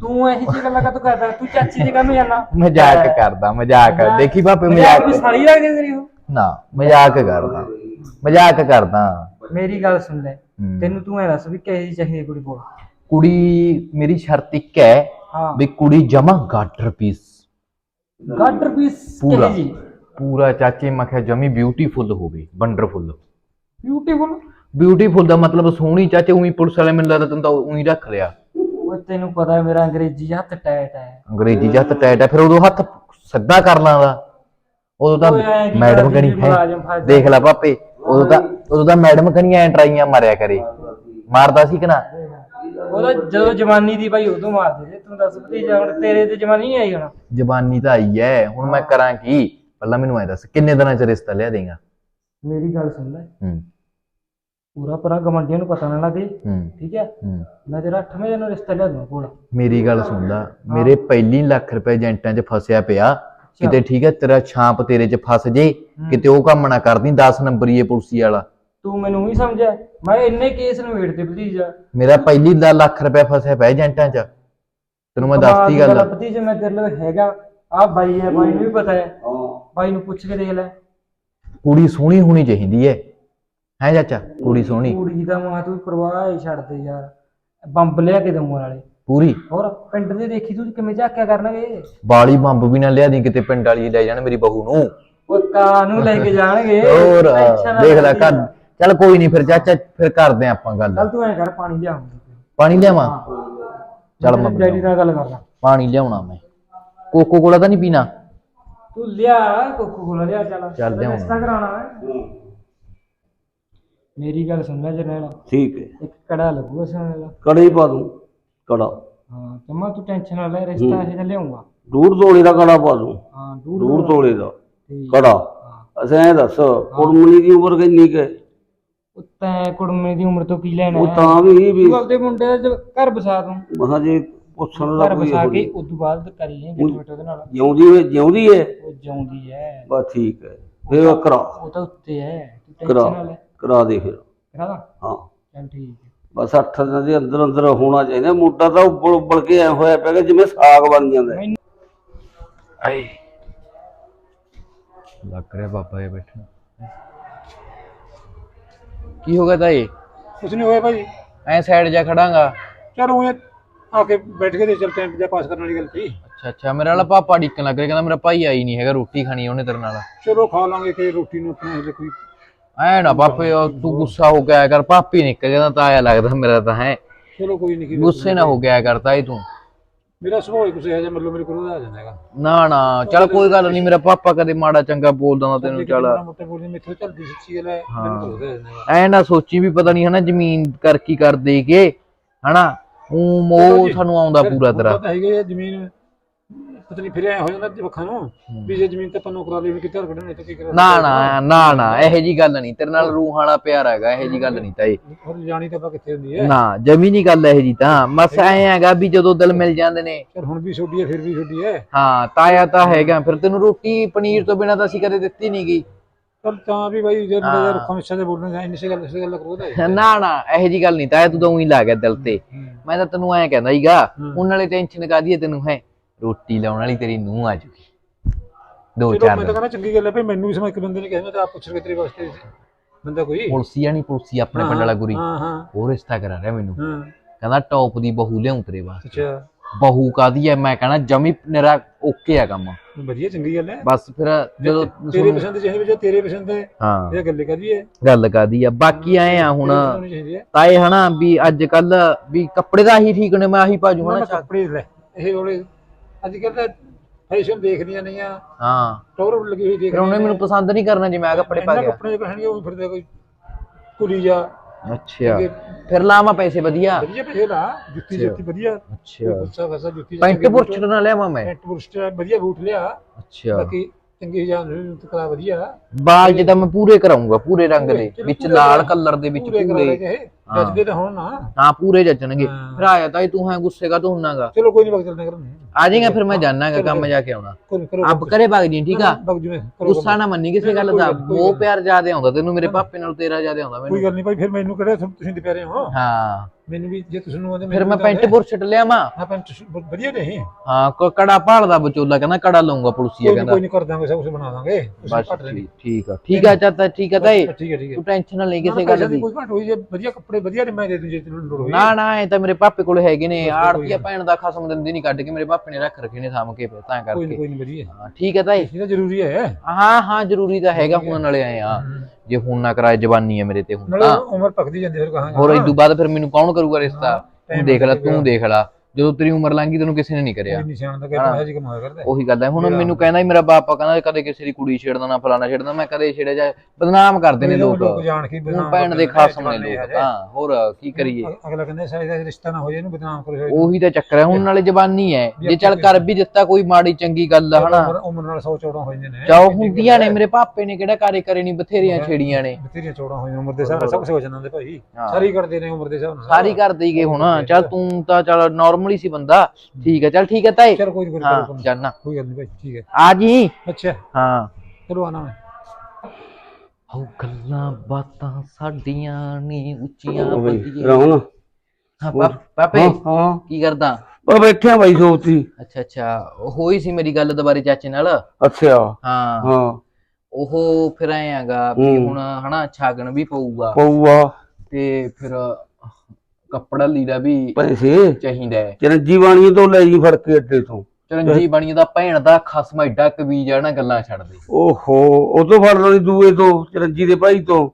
ਤੂੰ ਇਹੀ ਜਿਹੀ ਗੱਲਾਂ ਕਾਤੋਂ ਕਰਦਾ? ਤੂੰ ਚਾਚੀ ਦੇ ਕੰਮ ਜਾਣਾ। ਮਜ਼ਾਕ ਕਰਦਾ ਮਜ਼ਾਕ ਦੇਖੀ ਬਾਪੇ ਮਜ਼ਾਕ ਸਾਰੀ ਲੱਗਦੀ ਹੈ ਤੇਰੀ ਉਹ। ਨਾ ਮਜ਼ਾਕ ਕਰਦਾ। ਮਜ਼ਾਕ ਕਰਦਾ। ਮੇਰੀ ਗੱਲ ਸੁਣ ਲੈ। ਤੈਨੂੰ ਤੂੰ ਐ ਦੱਸ ਵੀ ਕਿਹੋ ਜਿਹੀ ਚਾਹੀਦੀ ਕੁੜੀ ਕੋਲ? ਕੁੜੀ ਮੇਰੀ ਸ਼ਰਤ ਇੱਕ ਹੈ ਵੀ ਕੁੜੀ ਜਮਾ ਗਾਡਰ ਪੀਸ ਗਾਡਰ ਪੀਸ ਪੂਰਾ। ਪੂਰਾ ਚਾਚੇ ਮੈਂ ਕਿਹਾ ਜਮੀ ਬਿਊਟੀਫੁਲ ਹੋਵੇ ਵੰਡਰਫੁਲ ਬਿਊਟੀਫੁਲ ਬਿਊਟੀਫੁਲ ਦਾ ਮਤਲਬ ਸੋਹਣੀ ਚਾਚੇ ਉਹੀ ਪੁਲਿਸ ਵਾਲੇ ਮੈਨੂੰ ਲੱਗਦਾ ਤੈਨੂੰ ਤਾਂ ਉਹੀ ਰੱਖ ਲਿਆ। ਉਹ ਤੈਨੂੰ ਪਤਾ ਹੈ ਮੇਰਾ ਅੰਗਰੇਜ਼ੀ ਹੱਥ ਟੈਟ ਹੈ। ਅੰਗਰੇਜ਼ੀ ਜਿਹਾ ਹੱਥ ਟੈਟ ਹੈ ਫਿਰ ਉਦੋਂ ਹੱਥ ਸਿੱਧਾ ਕਰ ਲਾਂਦਾ। ਉਦੋਂ ਤਾਂ ਓਏ ਐਂ ਕੀ ਮੈਡਮ ਕਰਦੀ ਕਣੀ ਫਸ ਦੇਖ ਲੈ ਪਾਪੇ ਉਦੋਂ ਤਾਂ ਉਦੋਂ ਤਾਂ ਮੈਡਮ ਕਣੀ ਐ ਟਰਾਈਆਂ ਮਾਰਿਆ ਕਰੇ। ਮਾਰਦਾ ਸੀ ਕਿ ਨਾ? ਉਹਦਾ ਜਦੋਂ ਜਵਾਨੀ ਦੀ ਬਾਈ ਉਦੋਂ ਮਾਰਦੇ ਸੀ। ਤੂੰ ਦੱਸ ਭਤੀਜਾ ਹੁਣ ਤੇਰੇ ਤੇ ਜਵਾਨੀ ਨਹੀਂ ਆਈ ਹੁਣ? ਜ਼ਬਾਨੀ ਤਾਂ ਆਈ ਐ ਹੁਣ ਮੈਂ ਕਰਾਂ ਕੀ? ਪਹਿਲਾਂ ਮੈਨੂੰ ਐ ਦੱਸ ਕਿੰਨੇ ਦਿਨਾਂ ਚ ਰਿਸ਼ਤਾ ਲਿਆ ਦੇਗਾ? ਮੇਰੀ ਗੱਲ ਸੁਣ ਲੈ। ਹੂੰ। ਪੂਰਾ ਪਰਾ ਗਮੰਡੀਆਂ ਨੂੰ ਪਤਾ ਨਾ ਲੱਗੇ ਹੂੰ। ਠੀਕ ਹੈ? ਹੂੰ। ਮੈਂ ਤੇਰਾ 8ਵੇਂ ਦਿਨ ਰਿਸ਼ਤਾ ਲਿਆ ਦੂੰ ਕੋਲ ਮੇਰੀ ਗੱਲ ਸੁਣਦਾ ਮੇਰੇ ਪਹਿਲੀ ਲੱਖ ਰੁਪਏ ਏਜੰਟਾਂ 'ਚ ਫਸਿਆ ਪਿਆ। ਕਿਤੇ ਠੀਕ ਹੈ? ਤੇਰਾ ਛਾਪ ਤੇਰੇ 'ਚ ਫਸ ਜੇ। ਕਿਤੇ ਉਹ ਕੰਮ ਨਾ ਕਰਦੀ 10 ਨੰਬਰੀ ਇਹ ਪੁਲਸੀ ਵਾਲਾ। ਤੂੰ ਮੈਨੂੰ ਹੀ ਸਮਝਿਆ। ਮੈਂ ਇੰਨੇ ਕੇਸ ਨੂੰ ਵੇੜਦੇ ਭਤੀਜਾ ਮੇਰਾ ਪਹਿਲੀ ਦਾ ਲੱਖ ਰੁਪਏ ਫਸਿਆ ਪਿਆ ਏਜੰਟਾਂ 'ਚ। ਤੈਨੂੰ ਮੈਂ ਦੱਸਤੀ ਗੱਲ। ਭਤੀਜਾ ਮੈਂ ਤੇਰੇ ਲਈ ਹੈਗਾ। ਆ ਬਾਈ ਹੈ ਬਾਈ ਨੂੰ ਵੀ ਪਤਾ ਹੈ। ਹਾਂ। ਬਾਈ ਨੂੰ ਪੁੱਛ ਕੇ ਦੇਖ ਲੈ। ਕੁੜੀ ਸੋਹਣੀ ਹੋਣੀ ਚਾਹੀਦੀ ਹੈ ਹੈ ਚਾਚਾ ਕੁੜੀ ਸੋਹਣੀ। ਕੁੜੀ ਦਾ ਮਾਂ ਤੂੰ ਪਰਵਾਹ ਹੀ ਛੱਡ ਦੇ ਯਾਰ। ਬੰਬ ਲਿਆ ਕੇ ਦਊਂ ਨਾਲੇ। ਪੂਰੀ? ਹੋਰ ਪਿੰਡ ਦੇ ਦੇਖੀ ਤੂੰ ਕਿਵੇਂ ਝਾਕਿਆ ਕਰਨਗੇ? ਬਾਲੀ ਬੰਬ ਵੀ ਨਾ ਲਿਆ ਦੀ ਕਿਤੇ ਪਿੰਡ ਵਾਲੀ ਲੈ ਜਾਣ ਮੇਰੀ ਬਹੂ ਨੂੰ। ਉਹ ਕਾਂ ਨੂੰ ਲੈ ਕੇ ਜਾਣਗੇ? ਹੋਰ ਦੇਖ ਲੈ ਕਰ ਚੱਲ ਕੋਈ ਨਹੀਂ ਫਿਰ ਚਾਚਾ ਫਿਰ ਕਰਦੇ ਆਂ ਆਪਾਂ ਗੱਲ। ਚੱਲ ਤੂੰ ਐ ਕਰ ਪਾਣੀ ਲਿਆ ਪਾਣੀ ਲਿਆਵਾਂ? ਚੱਲ ਮੈਂ ਡੈਡੀ ਨਾਲ ਗੱਲ ਕਰਦਾ। ਪਾਣੀ ਲਿਆਉਣਾ ਮੈਂ। ਕੋਕੋ ਕੋਲਾ ਤਾਂ ਨਹੀਂ ਪੀਣਾ? ਤੂੰ ਲਿਆ ਕੋਕੋ ਕੋਲਾ ਲਿਆ ਚੱਲ। ਚੱਲ ਲਿਆਉਣਾ। ਰਿਸ਼ਤਾ ਕਰਾਉਣਾ ਹੈ ਮੇਰੀ ਗੱਲ ਸੁਣ ਲੈ ਜਰਨੈਲ। ਠੀਕ ਹੈ। ਇੱਕ ਕੜਾ ਲੱਗੂਗਾ ਸੁਣ ਲੈ ਕੜਾ ਹੀ ਪਾ ਦੂੰ ਕੜਾ। ਹਾਂ ਜਮਾ ਤੂੰ ਟੈਨਸ਼ਨ ਨਾ ਲੈ ਰਿਸ਼ਤਾ ਇਹ ਲਿਆਉਂਗਾ। ਡੂਢ ਤੋਲੇ ਦਾ ਕੜਾ ਪਾ ਦੂੰ। ਹਾਂ ਡੂਢ ਤੋਲੇ ਦਾ। ਕੜਾ। ਅਸਾਂ ਇਹ ਦੱਸ ਕੁੜਮਣੀ ਦੀ ਉਮਰ ਕਿੰਨੀ ਕੁ ਹੈ? ਉੱਤੇ ਕੁੜਮੇ ਦੀ ਉਮਰ ਤੋਂ ਕੀ ਲੈਣਾ ਉਹ ਹੈ? ਤਾਂ ਵੀ ਵੀ ਤੂੰ ਆਪਦੇ ਮੁੰਡੇ ਦਾ ਘਰ ਬਸਾ ਦੂੰ ਮਹਾ ਜੇ ਪੁੱਛਣ ਦਾ ਕੋਈ ਬਸਾ ਕੇ। ਉਸ ਤੋਂ ਬਾਅਦ ਕਰੀ ਜਾਈਂ ਗਿੱਟ ਉਹਦੇ ਨਾਲ। ਜਿਉਂਦੀ ਹੈ ਜਿਉਂਦੀ ਹੈ? ਉਹ ਜਿਉਂਦੀ ਹੈ। ਬਸ ਠੀਕ ਹੈ। ਫੇਰ ਕਰਾ। ਉਹ ਤਾਂ ਉੱਤੇ ਹੈ। ਟੈਨਸ਼ਨ ਨਾ ਲੈ। ਕਰਾ ਦੇ ਫਿਰ। ਕਰਾ ਦਾਂ? ਹਾਂ। ਚੱਲ ਠੀਕ ਹੈ। ਬਸ ਅੱਠ ਦਿਨਾਂ ਦੇ ਅੰਦਰ ਅੰਦਰ ਹੋਣਾ ਚਾਹੀਦਾ। ਮੁੰਡਾ ਤਾਂ ਉੱਬਲ ਉੱਬਲ ਕੇ ਐ ਹੋਇਆ ਪਿਆ ਕਿ ਜਿਵੇਂ ਸਾਗ ਬਣ ਜਾਂਦਾ। ਹੈ। ਆਏ ਲੱਗ ਰਿਹਾ ਬਾਬਾ ਇਹ ਬੈਠਾ ਕੀ ਹੋ ਗਿਆ ਤਾਏ ਕੁਛ ਨਹੀਂ ਹੋਇਆ ਭਾਈ ਐ ਸਾਈਡ ਜਾ ਖੜਾਂਗਾ। ਚਲ ਉਹ ਆ ਕੇ ਬੈਠ ਕੇ ਤੇ ਚਲ ਟਾਈਮ ਜਾ ਪਾਸ ਕਰਨ ਵਾਲੀ ਗੱਲ ਸੀ। ਅੱਛਾ ਅੱਛਾ। ਮੇਰੇ ਵਾਲਾ ਪਾਪਾ ਡਿੱਕਣ ਲੱਗ ਰਿਹਾ। ਕਹਿੰਦਾ ਮੇਰਾ ਭਾਈ ਆਈ ਨਹੀਂ ਹੈਗਾ ਰੋਟੀ ਖਾਣੀ ਆ ਉਹਨੇ ਤੇਰੇ ਨਾਲ। ਚਲੋ ਖਾ ਲਾਂਗੇ ਕਿ ਰੋਟੀ ਨੂੰ ਆਪਣਾ ਹਲੇ ਕੋਈ ਐ ਨਾ ਪਾਪੇ ਤੂੰ ਗੁੱਸਾ ਹੋ ਗਿਆ ਕਰ ਪਾਪੀ ਨਿਕਲ ਜਾਂਦਾ ਤਾਂ ਆਇਆ ਲੱਗਦਾ ਮੇਰਾ ਤਾਂ ਹੈ। ਚਲੋ ਕੋਈ ਨਹੀਂ ਗੁੱਸੇ ਨਾ ਹੋ ਗਿਆ ਕਰਤਾ ਹੀ ਤੂੰ। ਮੇਰਾ ਸੁਭਾਅ ਹੀ ਕੁਛ ਇਹੋ ਜਿਹਾ ਮਤਲਬ ਮੇਰੇ ਕੋਲ ਆ ਜਾਂਦਾ ਹੈਗਾ। ਨਾ ਨਾ ਚੱਲ ਕੋਈ ਗੱਲ ਨਹੀਂ ਮੇਰਾ ਪਾਪਾ ਕਦੇ ਮਾੜਾ ਚੰਗਾ ਬੋਲਦਾ ਹੁੰਦਾ ਤੈਨੂੰ ਚੱਲ। ਮੋਟੇ ਬੋਲੀ ਮੇਥੋਂ ਚੱਲਦੀ ਸੱਚੀ ਗੱਲ ਹੈ ਮੈਨੂੰ ਆ ਜਾਂਦਾ ਐ ਨਾ ਸੋਚੀ ਵੀ ਪਤਾ ਨਹੀਂ ਹਨਾ ਜ਼ਮੀਨ ਕਰ ਕੀ ਕਰ ਦੇ ਕੇ ਹਨਾ? ਉਹ ਮੋਹ ਸਾਨੂੰ ਆਉਂਦਾ ਪੂਰਾ ਤੇਰਾ। ਪਤਾ ਹੈਗਾ ਜ਼ਮੀਨ ਪਤਾ ਨਹੀਂ ਫਿਰ ਐ ਹੋ ਜਾਂਦਾ ਵੱਖਾਂ ਨੂੰ ਵੀ ਜੇ ਜ਼ਮੀਨ ਤੇ ਪੰਨੋਂ ਕਰਾ ਲਈ ਵੀ ਕਿੱਧਰ ਕੱਢਣੇ ਤੇ ਕੀ ਕਰਾ ਨਾ ਨਾ ਨਾ ਨਾ ਇਹੋ ਜੀ ਗੱਲ ਨਹੀਂ। ਤੇਰੇ ਨਾਲ ਰੂਹ ਵਾਲਾ ਪਿਆਰ ਹੈਗਾ ਇਹੋ ਜੀ ਗੱਲ ਨਹੀਂ ਤਾਏ ਹੋਰ ਜਾਣੀ ਤਾਂ ਆਪਾਂ ਕਿੱਥੇ ਹੁੰਦੀ ਹੈ? ਨਾ ਜਮੀ ਨਹੀਂ ਗੱਲ ਇਹੋ ਜੀ ਤਾਂ। ਬਸ ਐ ਹੈਗਾ ਵੀ ਜਦੋਂ ਦਿਲ ਮਿਲ ਜਾਂਦੇ ਨੇ। ਚਲ ਹੁਣ ਵੀ ਛੋਡੀ ਹੈ ਫਿਰ ਵੀ ਛੋਡੀ ਹੈ। ਹਾਂ ਤਾਇਆ ਤਾਂ ਹੈਗਾ। ਫਿਰ ਤੈਨੂੰ ਰੋਟੀ ਪਨੀਰ ਤੋਂ ਬਿਨਾ ਤਾਂ ਅਸੀਂ ਕਦੇ ਦਿੱਤੀ ਨਹੀਂ ਗਈ। ਚਲ ਤਾਂ ਵੀ ਬਾਈ ਜੇ ਮੇਰੇ ਹਾਂ। ਮਿੱਛਾਂ ਦੇ ਬੋਲਣੇ ਜਾਂ ਇੰਨੀ ਸੇ ਗੱਲ ਇਸੇ ਗੱਲ ਕਰੋ ਤਾਂ ਨਾ ਨਾ ਇਹੋ ਜੀ ਗੱਲ ਨਹੀਂ ਤਾਂ ਤੂੰ ਤਾਂ ਉਹੀ ਲਾ ਗਿਆ ਦਿਲ ਤੇ। ਮੈਂ ਤਾਂ ਤੈਨੂੰ ਐਂ ਕਹਿੰਦਾ ਹੀਗਾ ਹੂੰ। ਹੁਣ ਨਾਲੇ ਟੈਨਸ਼ਨ ਕਾਦੀ ਹੈ ਤੈਨੂੰ ਹੈ। ਰੋਟੀ ਲਾਉਣ ਵਾਲੀ ਤੇਰੀ ਨੂੰਹ ਆ ਜੂਗੀ। ਦੋ ਚਲੋ ਚਾਰ ਮੈਂ ਤਾਂ ਕਹਿੰਦਾ ਚੰਗੀ ਗੱਲ ਹੈ ਭਈ ਮੈਨੂੰ ਵੀ ਸਮਾਂ ਇੱਕ ਬੰਦੇ ਨੇ ਕਿਹਾ ਮੈਂ ਤਾਂ ਆਪ ਪੁੱਛ ਕੇ ਤੇਰੇ ਵਾਸਤੇ। ਬੰਦਾ ਕੋਈ? ਪੁਲਸੀ ਆ ਨਹੀਂ ਪੁਲਸੀ ਆਪਣੇ ਪਿੰਡ ਵਾਲਾ ਗੁਰੀ। ਹਾਂ ਹਾਂ। ਉਹ ਰਿਸ਼ਤਾ ਕਰਾ ਰਿਹਾ ਮੈਨੂੰ। ਹਾਂ। ਕਹਿੰਦਾ ਟੌਪ ਦੀ ਬਹੂ ਲਿਆਉਂ ਤੇਰੇ ਵਾਸਤੇ। ਅੱਛਾ। ਬਹੂ ਕਾਦੀ ਹੈ ਮੈਂ ਕਹਿੰਦਾ ਜਮੀ ਮੇਰਾ ਓਕੇ ਆ ਕੰਮ। ਵਧੀਆ ਚੰਗੀ ਗੱਲ ਹੈ। ਬਸ ਫਿਰ ਜਦੋਂ ਤੇਰੇ ਪਸੰਦ ਚਾਹੀਦੀ ਵੀ ਜੇ ਤੇਰੇ ਪਸੰਦ ਹੈ। ਹਾਂ। ਇਹ ਗੱਲ ਕਹਦੀ ਹੈ? ਗੱਲ ਕਾਦੀ ਆ? ਬਾਕੀ ਆਏ ਆ ਹੁਣ ਤੇਰੇ ਪਸੰਦ ਚਾਹੀਦੀ ਹੈ ਤਾਏ ਹਨਾ ਵੀ ਅੱਜ ਕੱਲ ਵੀ ਕੱਪੜੇ ਦਾ ਹੀ ਠੀਕ ਨੇ ਮੈਂ ਆਹੀ ਪਾਜੂ ਹਨਾ ਕੱਪੜੇ ਲੈ ਇਹ ਵਾਲੇ ਅੱਜ ਕੱਲ ਤਾਂ ਫੈਸ਼ਨ ਦੇਖਦੀਆਂ ਨਹੀਂ ਆ। ਹਾਂ। ਟੌਰ ਲੱਗੀ ਹੋਈ ਦੇਖ ਫਿਰ ਉਹਨੇ ਮੈਨੂੰ ਪਸੰਦ ਨਹੀਂ ਕਰਨਾ ਜਿਵੇਂ ਆ ਕੱਪੜੇ ਪਾ ਗਿਆ। ਕੱਪੜੇ ਪਹਿਨਗੇ ਉਹ ਫਿਰਦੇ ਕੋਈ ਕੁਲੀ ਜਾ ਅੱਛਾ। ਫਿਰ ਲਾਵਾਂ ਪੈਸੇ ਵਧੀਆ। ਵਧੀਆ ਪੈਸੇ ਲਾ ਜੁੱਤੀ ਜੁੱਤੀ ਵਧੀਆ। ਅੱਛਾ। ਗੁੱਸਾ ਵਸਾ ਜੁੱਤੀ ਪੈਂਟ ਪੁਰਚ ਨਾ ਲਿਆਵਾਂ ਮੈਂ। ਪੈਂਟ ਪੁਰਸ਼ ਵਧੀਆ ਬੂਟ ਲਿਆ। ਅੱਛਾ। ਬਾਕੀ ਚੰਗੀ ਜਾਂ ਨੂੰ ਕਰਾ ਵਧੀਆ। ਬਾਲ ਜਿੱਦਾਂ ਮੈਂ ਪੂਰੇ ਕਰਾਉਂਗਾ ਪੂਰੇ ਰੰਗ ਦੇ ਵਿੱਚ ਪੂਰੇ ਲਾਲ ਕਰਾ- ਕਲਰ ਦੇ ਵਿੱਚ ਪੂਰੇ ਕਰਾ ਜੱਜਦੇ ਤਾਂ ਹੁਣ ਨਾ। ਹਾਂ ਪੂਰੇ ਜੱਜਣਗੇ। ਹਾਂ। ਫਿਰ ਆਇਆ ਤਾਂ ਤੂੰ ਹੈ ਗੁੱਸੇ ਕਾ ਤੂੰ ਹੁੰਨਾਗਾ ਚਲੋ ਕੋਈ ਨਹੀਂ ਬਗ ਚੱਲਦੇ ਕਰਨ। ਆ ਜਾਏਗਾ ਫਿਰ ਮੈਂ ਜਾਣਾਗਾ ਕੰਮ ਜਾ ਕੇ ਆਉਣਾ। ਕੋਈ ਕਰੋ ਆਪ ਕਰੇ ਭਗ ਜੀ ਠੀਕ ਆ? ਬਗ ਜਿਵੇਂ ਕਰੋ ਗੁੱਸਾ ਨਾ ਮੰਨੀ ਕਿਸੇ ਗੱਲ ਦਾ। ਮੋਹ ਪਿਆਰ ਜ਼ਿਆਦੇ ਆਉਂਦਾ ਤੈਨੂੰ ਮੇਰੇ ਪਾਪੇ ਨਾਲ ਤੇਰਾ ਜ਼ਿਆਦੇ ਆਉਂਦਾ ਕੋਈ ਮੈਨੂੰ। ਗੱਲ ਨਹੀਂ ਭਾਈ ਫਿਰ ਮੈਨੂੰ ਕਿਹੜਾ ਤੁਸੀਂ ਦੁਪਹਿਰੇ ਹੋ? ਹਾਂ। ਮੈਨੂੰ ਵੀ ਜੇ ਤੁਸੀਂ ਨੂੰ ਆਂਦੇ ਫਿਰ ਮੈਂ ਪੈਂਟ ਪੁਰਸ਼ਟ ਲਿਆਵਾਂ ਹਾਂ ਪੈਂਟ ਵਧੀਆ ਨਹੀਂ ਹਾਂ ਕੋ ਕੜਾ ਭਾਲਦਾ ਬਚੋਲਾ ਕਹਿੰਦਾ ਕੜਾ ਲਊਂਗਾ ਪੁਲਸੀਆ ਕਹਿੰਦਾ। ਕੋਈ ਨਹੀਂ ਕਰ ਦਾਂਗੇ ਸਭ ਕੁਝ ਬਣਾ ਦਾਂਗੇ ਤੁਸੀਂ ਘੱਟ ਲੈਣੀ ਠੀਕ- ਆ ਠੀਕ ਆ ਚਾਚਾ ਠੀਕ ਆ ਤਾਏ ਤੂੰ ਟੈਨਸ਼ਨ ਨਾ ਲੈ ਕਿਸੇ ਗੱਲ ਦੀ ਕੋਈ ਘੱਟ ਹੋਈ ਜੇ ਵਧੀਆ ਕੱਪੜੇ ਵਧੀਆ ਨੇ ਮੈਂ ਦੇ ਦੂੰ ਜੇ ਤੈਨੂੰ ਲੋੜ ਹੋਈ। ਨਾ ਨਾ ਇਹ ਤਾਂ ਮੇਰੇ ਪਾਪੇ ਕੋਲ ਹੈਗੇ ਨੇ ਆੜਤੀਆ ਭੈਣ ਦਾ ਖਸਮ ਦਿੰਦੀ ਨਹੀਂ ਕੱਢ ਕੇ ਮੇਰੇ ਪਾਪੇ ਨੇ ਰੱਖ ਰੱਖੇ ਨੇ ਸਾਂਭ ਕੇ ਤਾਂ ਕਰਕੇ। ਕੋਈ ਨਹੀਂ ਵਧੀਆ। ਹਾਂ ਠੀਕ ਹੈ ਤਾਏ ਇਹ ਤਾਂ ਜ਼ਰੂਰੀ ਹੈ। ਹਾਂ ਹਾਂ ਜ਼ਰੂਰੀ ਤਾਂ ਹੈਗਾ ਹੁਣ ਨਾਲੇ ਆਏ ਆ। ਜੇ ਹੁਣ ਨਾ ਕਰਾਏ ਜਵਾਨੀ ਹੈ ਮੇਰੇ ਤੇ ਹੁਣ ਨਾਲੇ ਤਾਂ। ਉਮਰ ਪੱਕਦੀ ਜਾਂਦੀ ਫਿਰ ਕਹਾਂਗਾ ਹੋਰ ਇਦੋਂ ਬਾਅਦ ਫਿਰ ਮੈਨੂੰ ਕੌਣ ਕਰੂਗਾ ਰਿਸ਼ਤਾ? ਤੂੰ ਦੇਖ ਲੈ। ਤੂੰ ਦੇਖ ਲੈ। ਜਦੋਂ ਤੇਰੀ ਉਮਰ ਲੰਘੀ ਤੈਨੂੰ ਕਿਸੇ ਨੇ ਨਹੀਂ ਕਰਿਆ। ਨਹੀਂ ਸਿਆਣ ਦਾ ਕਹਿੰਦਾ ਹੈ। ਜੀ ਕਮਾਇਆ ਕਰਦਾ। ਉਹੀ ਗੱਲ ਹੈ। ਹੁਣ ਮੈਨੂੰ ਕਹਿੰਦਾ ਹੀ ਮੇਰਾ ਬਾਪਾ ਕਹਿੰਦਾ ਕਦੇ ਕਿਸੇ ਦੀ ਕੁੜੀ ਛੇੜਦਾ ਨਾ ਫਲਾਣਾ ਛੇੜਦਾ ਮੈਂ ਕਦੇ ਛੇੜਿਆ ਜਾ ਬਦਨਾਮ ਕਰਦੇ ਨੇ ਲੋਕ ਲੋਕ। ਜਾਣ ਕੇ ਹੁਣ ਬਦਨਾਮ ਭੈਣ ਦੇ ਕਰਦੇ ਖਸਮ ਨੇ ਲੋਕ। ਤਾਂ ਹੋਰ ਕੀ ਕਰੀਏ? ਅਗ- ਅਗਲਾ ਕਹਿੰਦਾ ਸਾਡਾ ਇਹਦਾ ਰਿਸ਼ਤਾ ਨਾ ਹੋ ਜਾਏ ਇਹਨੂੰ ਬਦਨਾਮ ਕਰੋ ਉਹੀ ਤਾਂ ਚੱਕਰ ਹੈ। ਹੁਣ ਨਾਲੇ ਜਵਾਨੀ ਹੈ। ਜੇ ਚੱਲ ਕਰ ਵੀ ਦਿੱਤਾ ਕੋਈ ਮਾੜੀ ਚੰਗੀ ਗੱਲ ਹਨਾ? ਉਮਰ ਨਾਲ 100 ਚੌੜਾ ਹੋ ਜਾਂਦੇ ਨੇ ਚਾਹ ਹੁੰਦੀਆਂ ਨੇ ਮੇਰੇ ਪਾਪੇ ਨੇ ਕਿਹੜਾ ਕਾਰੇ ਕਰੇ ਨਹੀਂ ਬਥੇਰੀਆਂ ਛੇੜੀਆਂ ਨੇ। ਬਥੇਰੀਆਂ ਚੌੜਾ ਹੋਈਆਂ ਉਮਰ ਦੇ ਹਿਸਾਬ ਨਾਲ ਸਭ ਕੁਝ ਹੋ ਜਾਂਦਾ ਭਾਈ। ਹਾਂ। ਸਾਰੀ ਕਰਦੇ ਨੇ ਉਮਰ ਦੇ ਹਿਸਾਬ ਨਾਲ। ਸਾਰੀ ਕਰ ਦੇਈ ਗਏ ਹੁਣ ਚੱਲ ਤੂੰ ਤਾਂ ਚੱਲ ਨਾਰਮਲ ਹੀ ਸੀ ਬੰਦਾ। ਠੀਕ ਹੈ ਚੱਲ ਠੀਕ ਹੈ ਤਾਏ ਚਲ ਕੋਈ ਨਹੀਂ ਹਾਂ ਕੋਈ ਜਾਨਾ। ਕੋਈ ਗੱਲ ਨਹੀਂ ਭਾਈ ਠੀਕ ਹੈ। ਆ ਜੀ। ਅੱਛਾ। ਹਾਂ। ਚਲੋ ਆਣਾ ਮੈਂ। ਹੋ ਗੱਲਾਂ ਬਾਤਾਂ ਸਾਡੀਆਂ ਨੇ ਉੱਚੀਆਂ ਵਧੀਆ। ਰਾਹੁਲ। ਹਾਂ ਪਾਪੇ ਹਾਂ ਕੀ ਕਰਦਾ? ਉਹ ਬੈਠਿਆ ਬਾਈ ਸੋਚੀ ਅੱਛਾ ਅੱਛਾ। ਹੋਈ ਸੀ ਮੇਰੀ ਗੱਲ ਦੁਬਾਰੇ ਚਾਚੇ ਨਾਲ? ਅੱਛਾ। ਹਾਂ। ਹਾਂ। ਉਹ ਫਿਰ ਐ ਆਗਾ ਵੀ। ਹੁਣ ਹਨਾ ਛਾਗਣ ਵੀ ਪਊਗਾ। ਪਊਆ ਤੇ ਫਿਰ ਕੱਪੜਾ ਲੀੜਾ ਵੀ ਪੈਸੇ? ਚਾਹੀਦਾ ਹੈ। ਚਰਨਜੀ ਬਾਣੀਏ ਤੋਂ ਲੈ ਜੀ ਫੜ ਕੇ ਅੱਡੇ ਤੋਂ। ਚਰਨਜੀ ਬਣੀ ਦਾ ਭੈਣ ਦਾ ਖਸਮ ਐਡਾ ਆ ਨਾ ਗੱਲਾਂ ਛੱਡ ਦੇ। ਓਹੋ ਉਹ ਤੋਂ ਫੜ ਲੈਣੀ ਦੂਏ ਤੋਂ ਚਰਨਜੀ ਦੇ ਭਾਈ ਤੋਂ।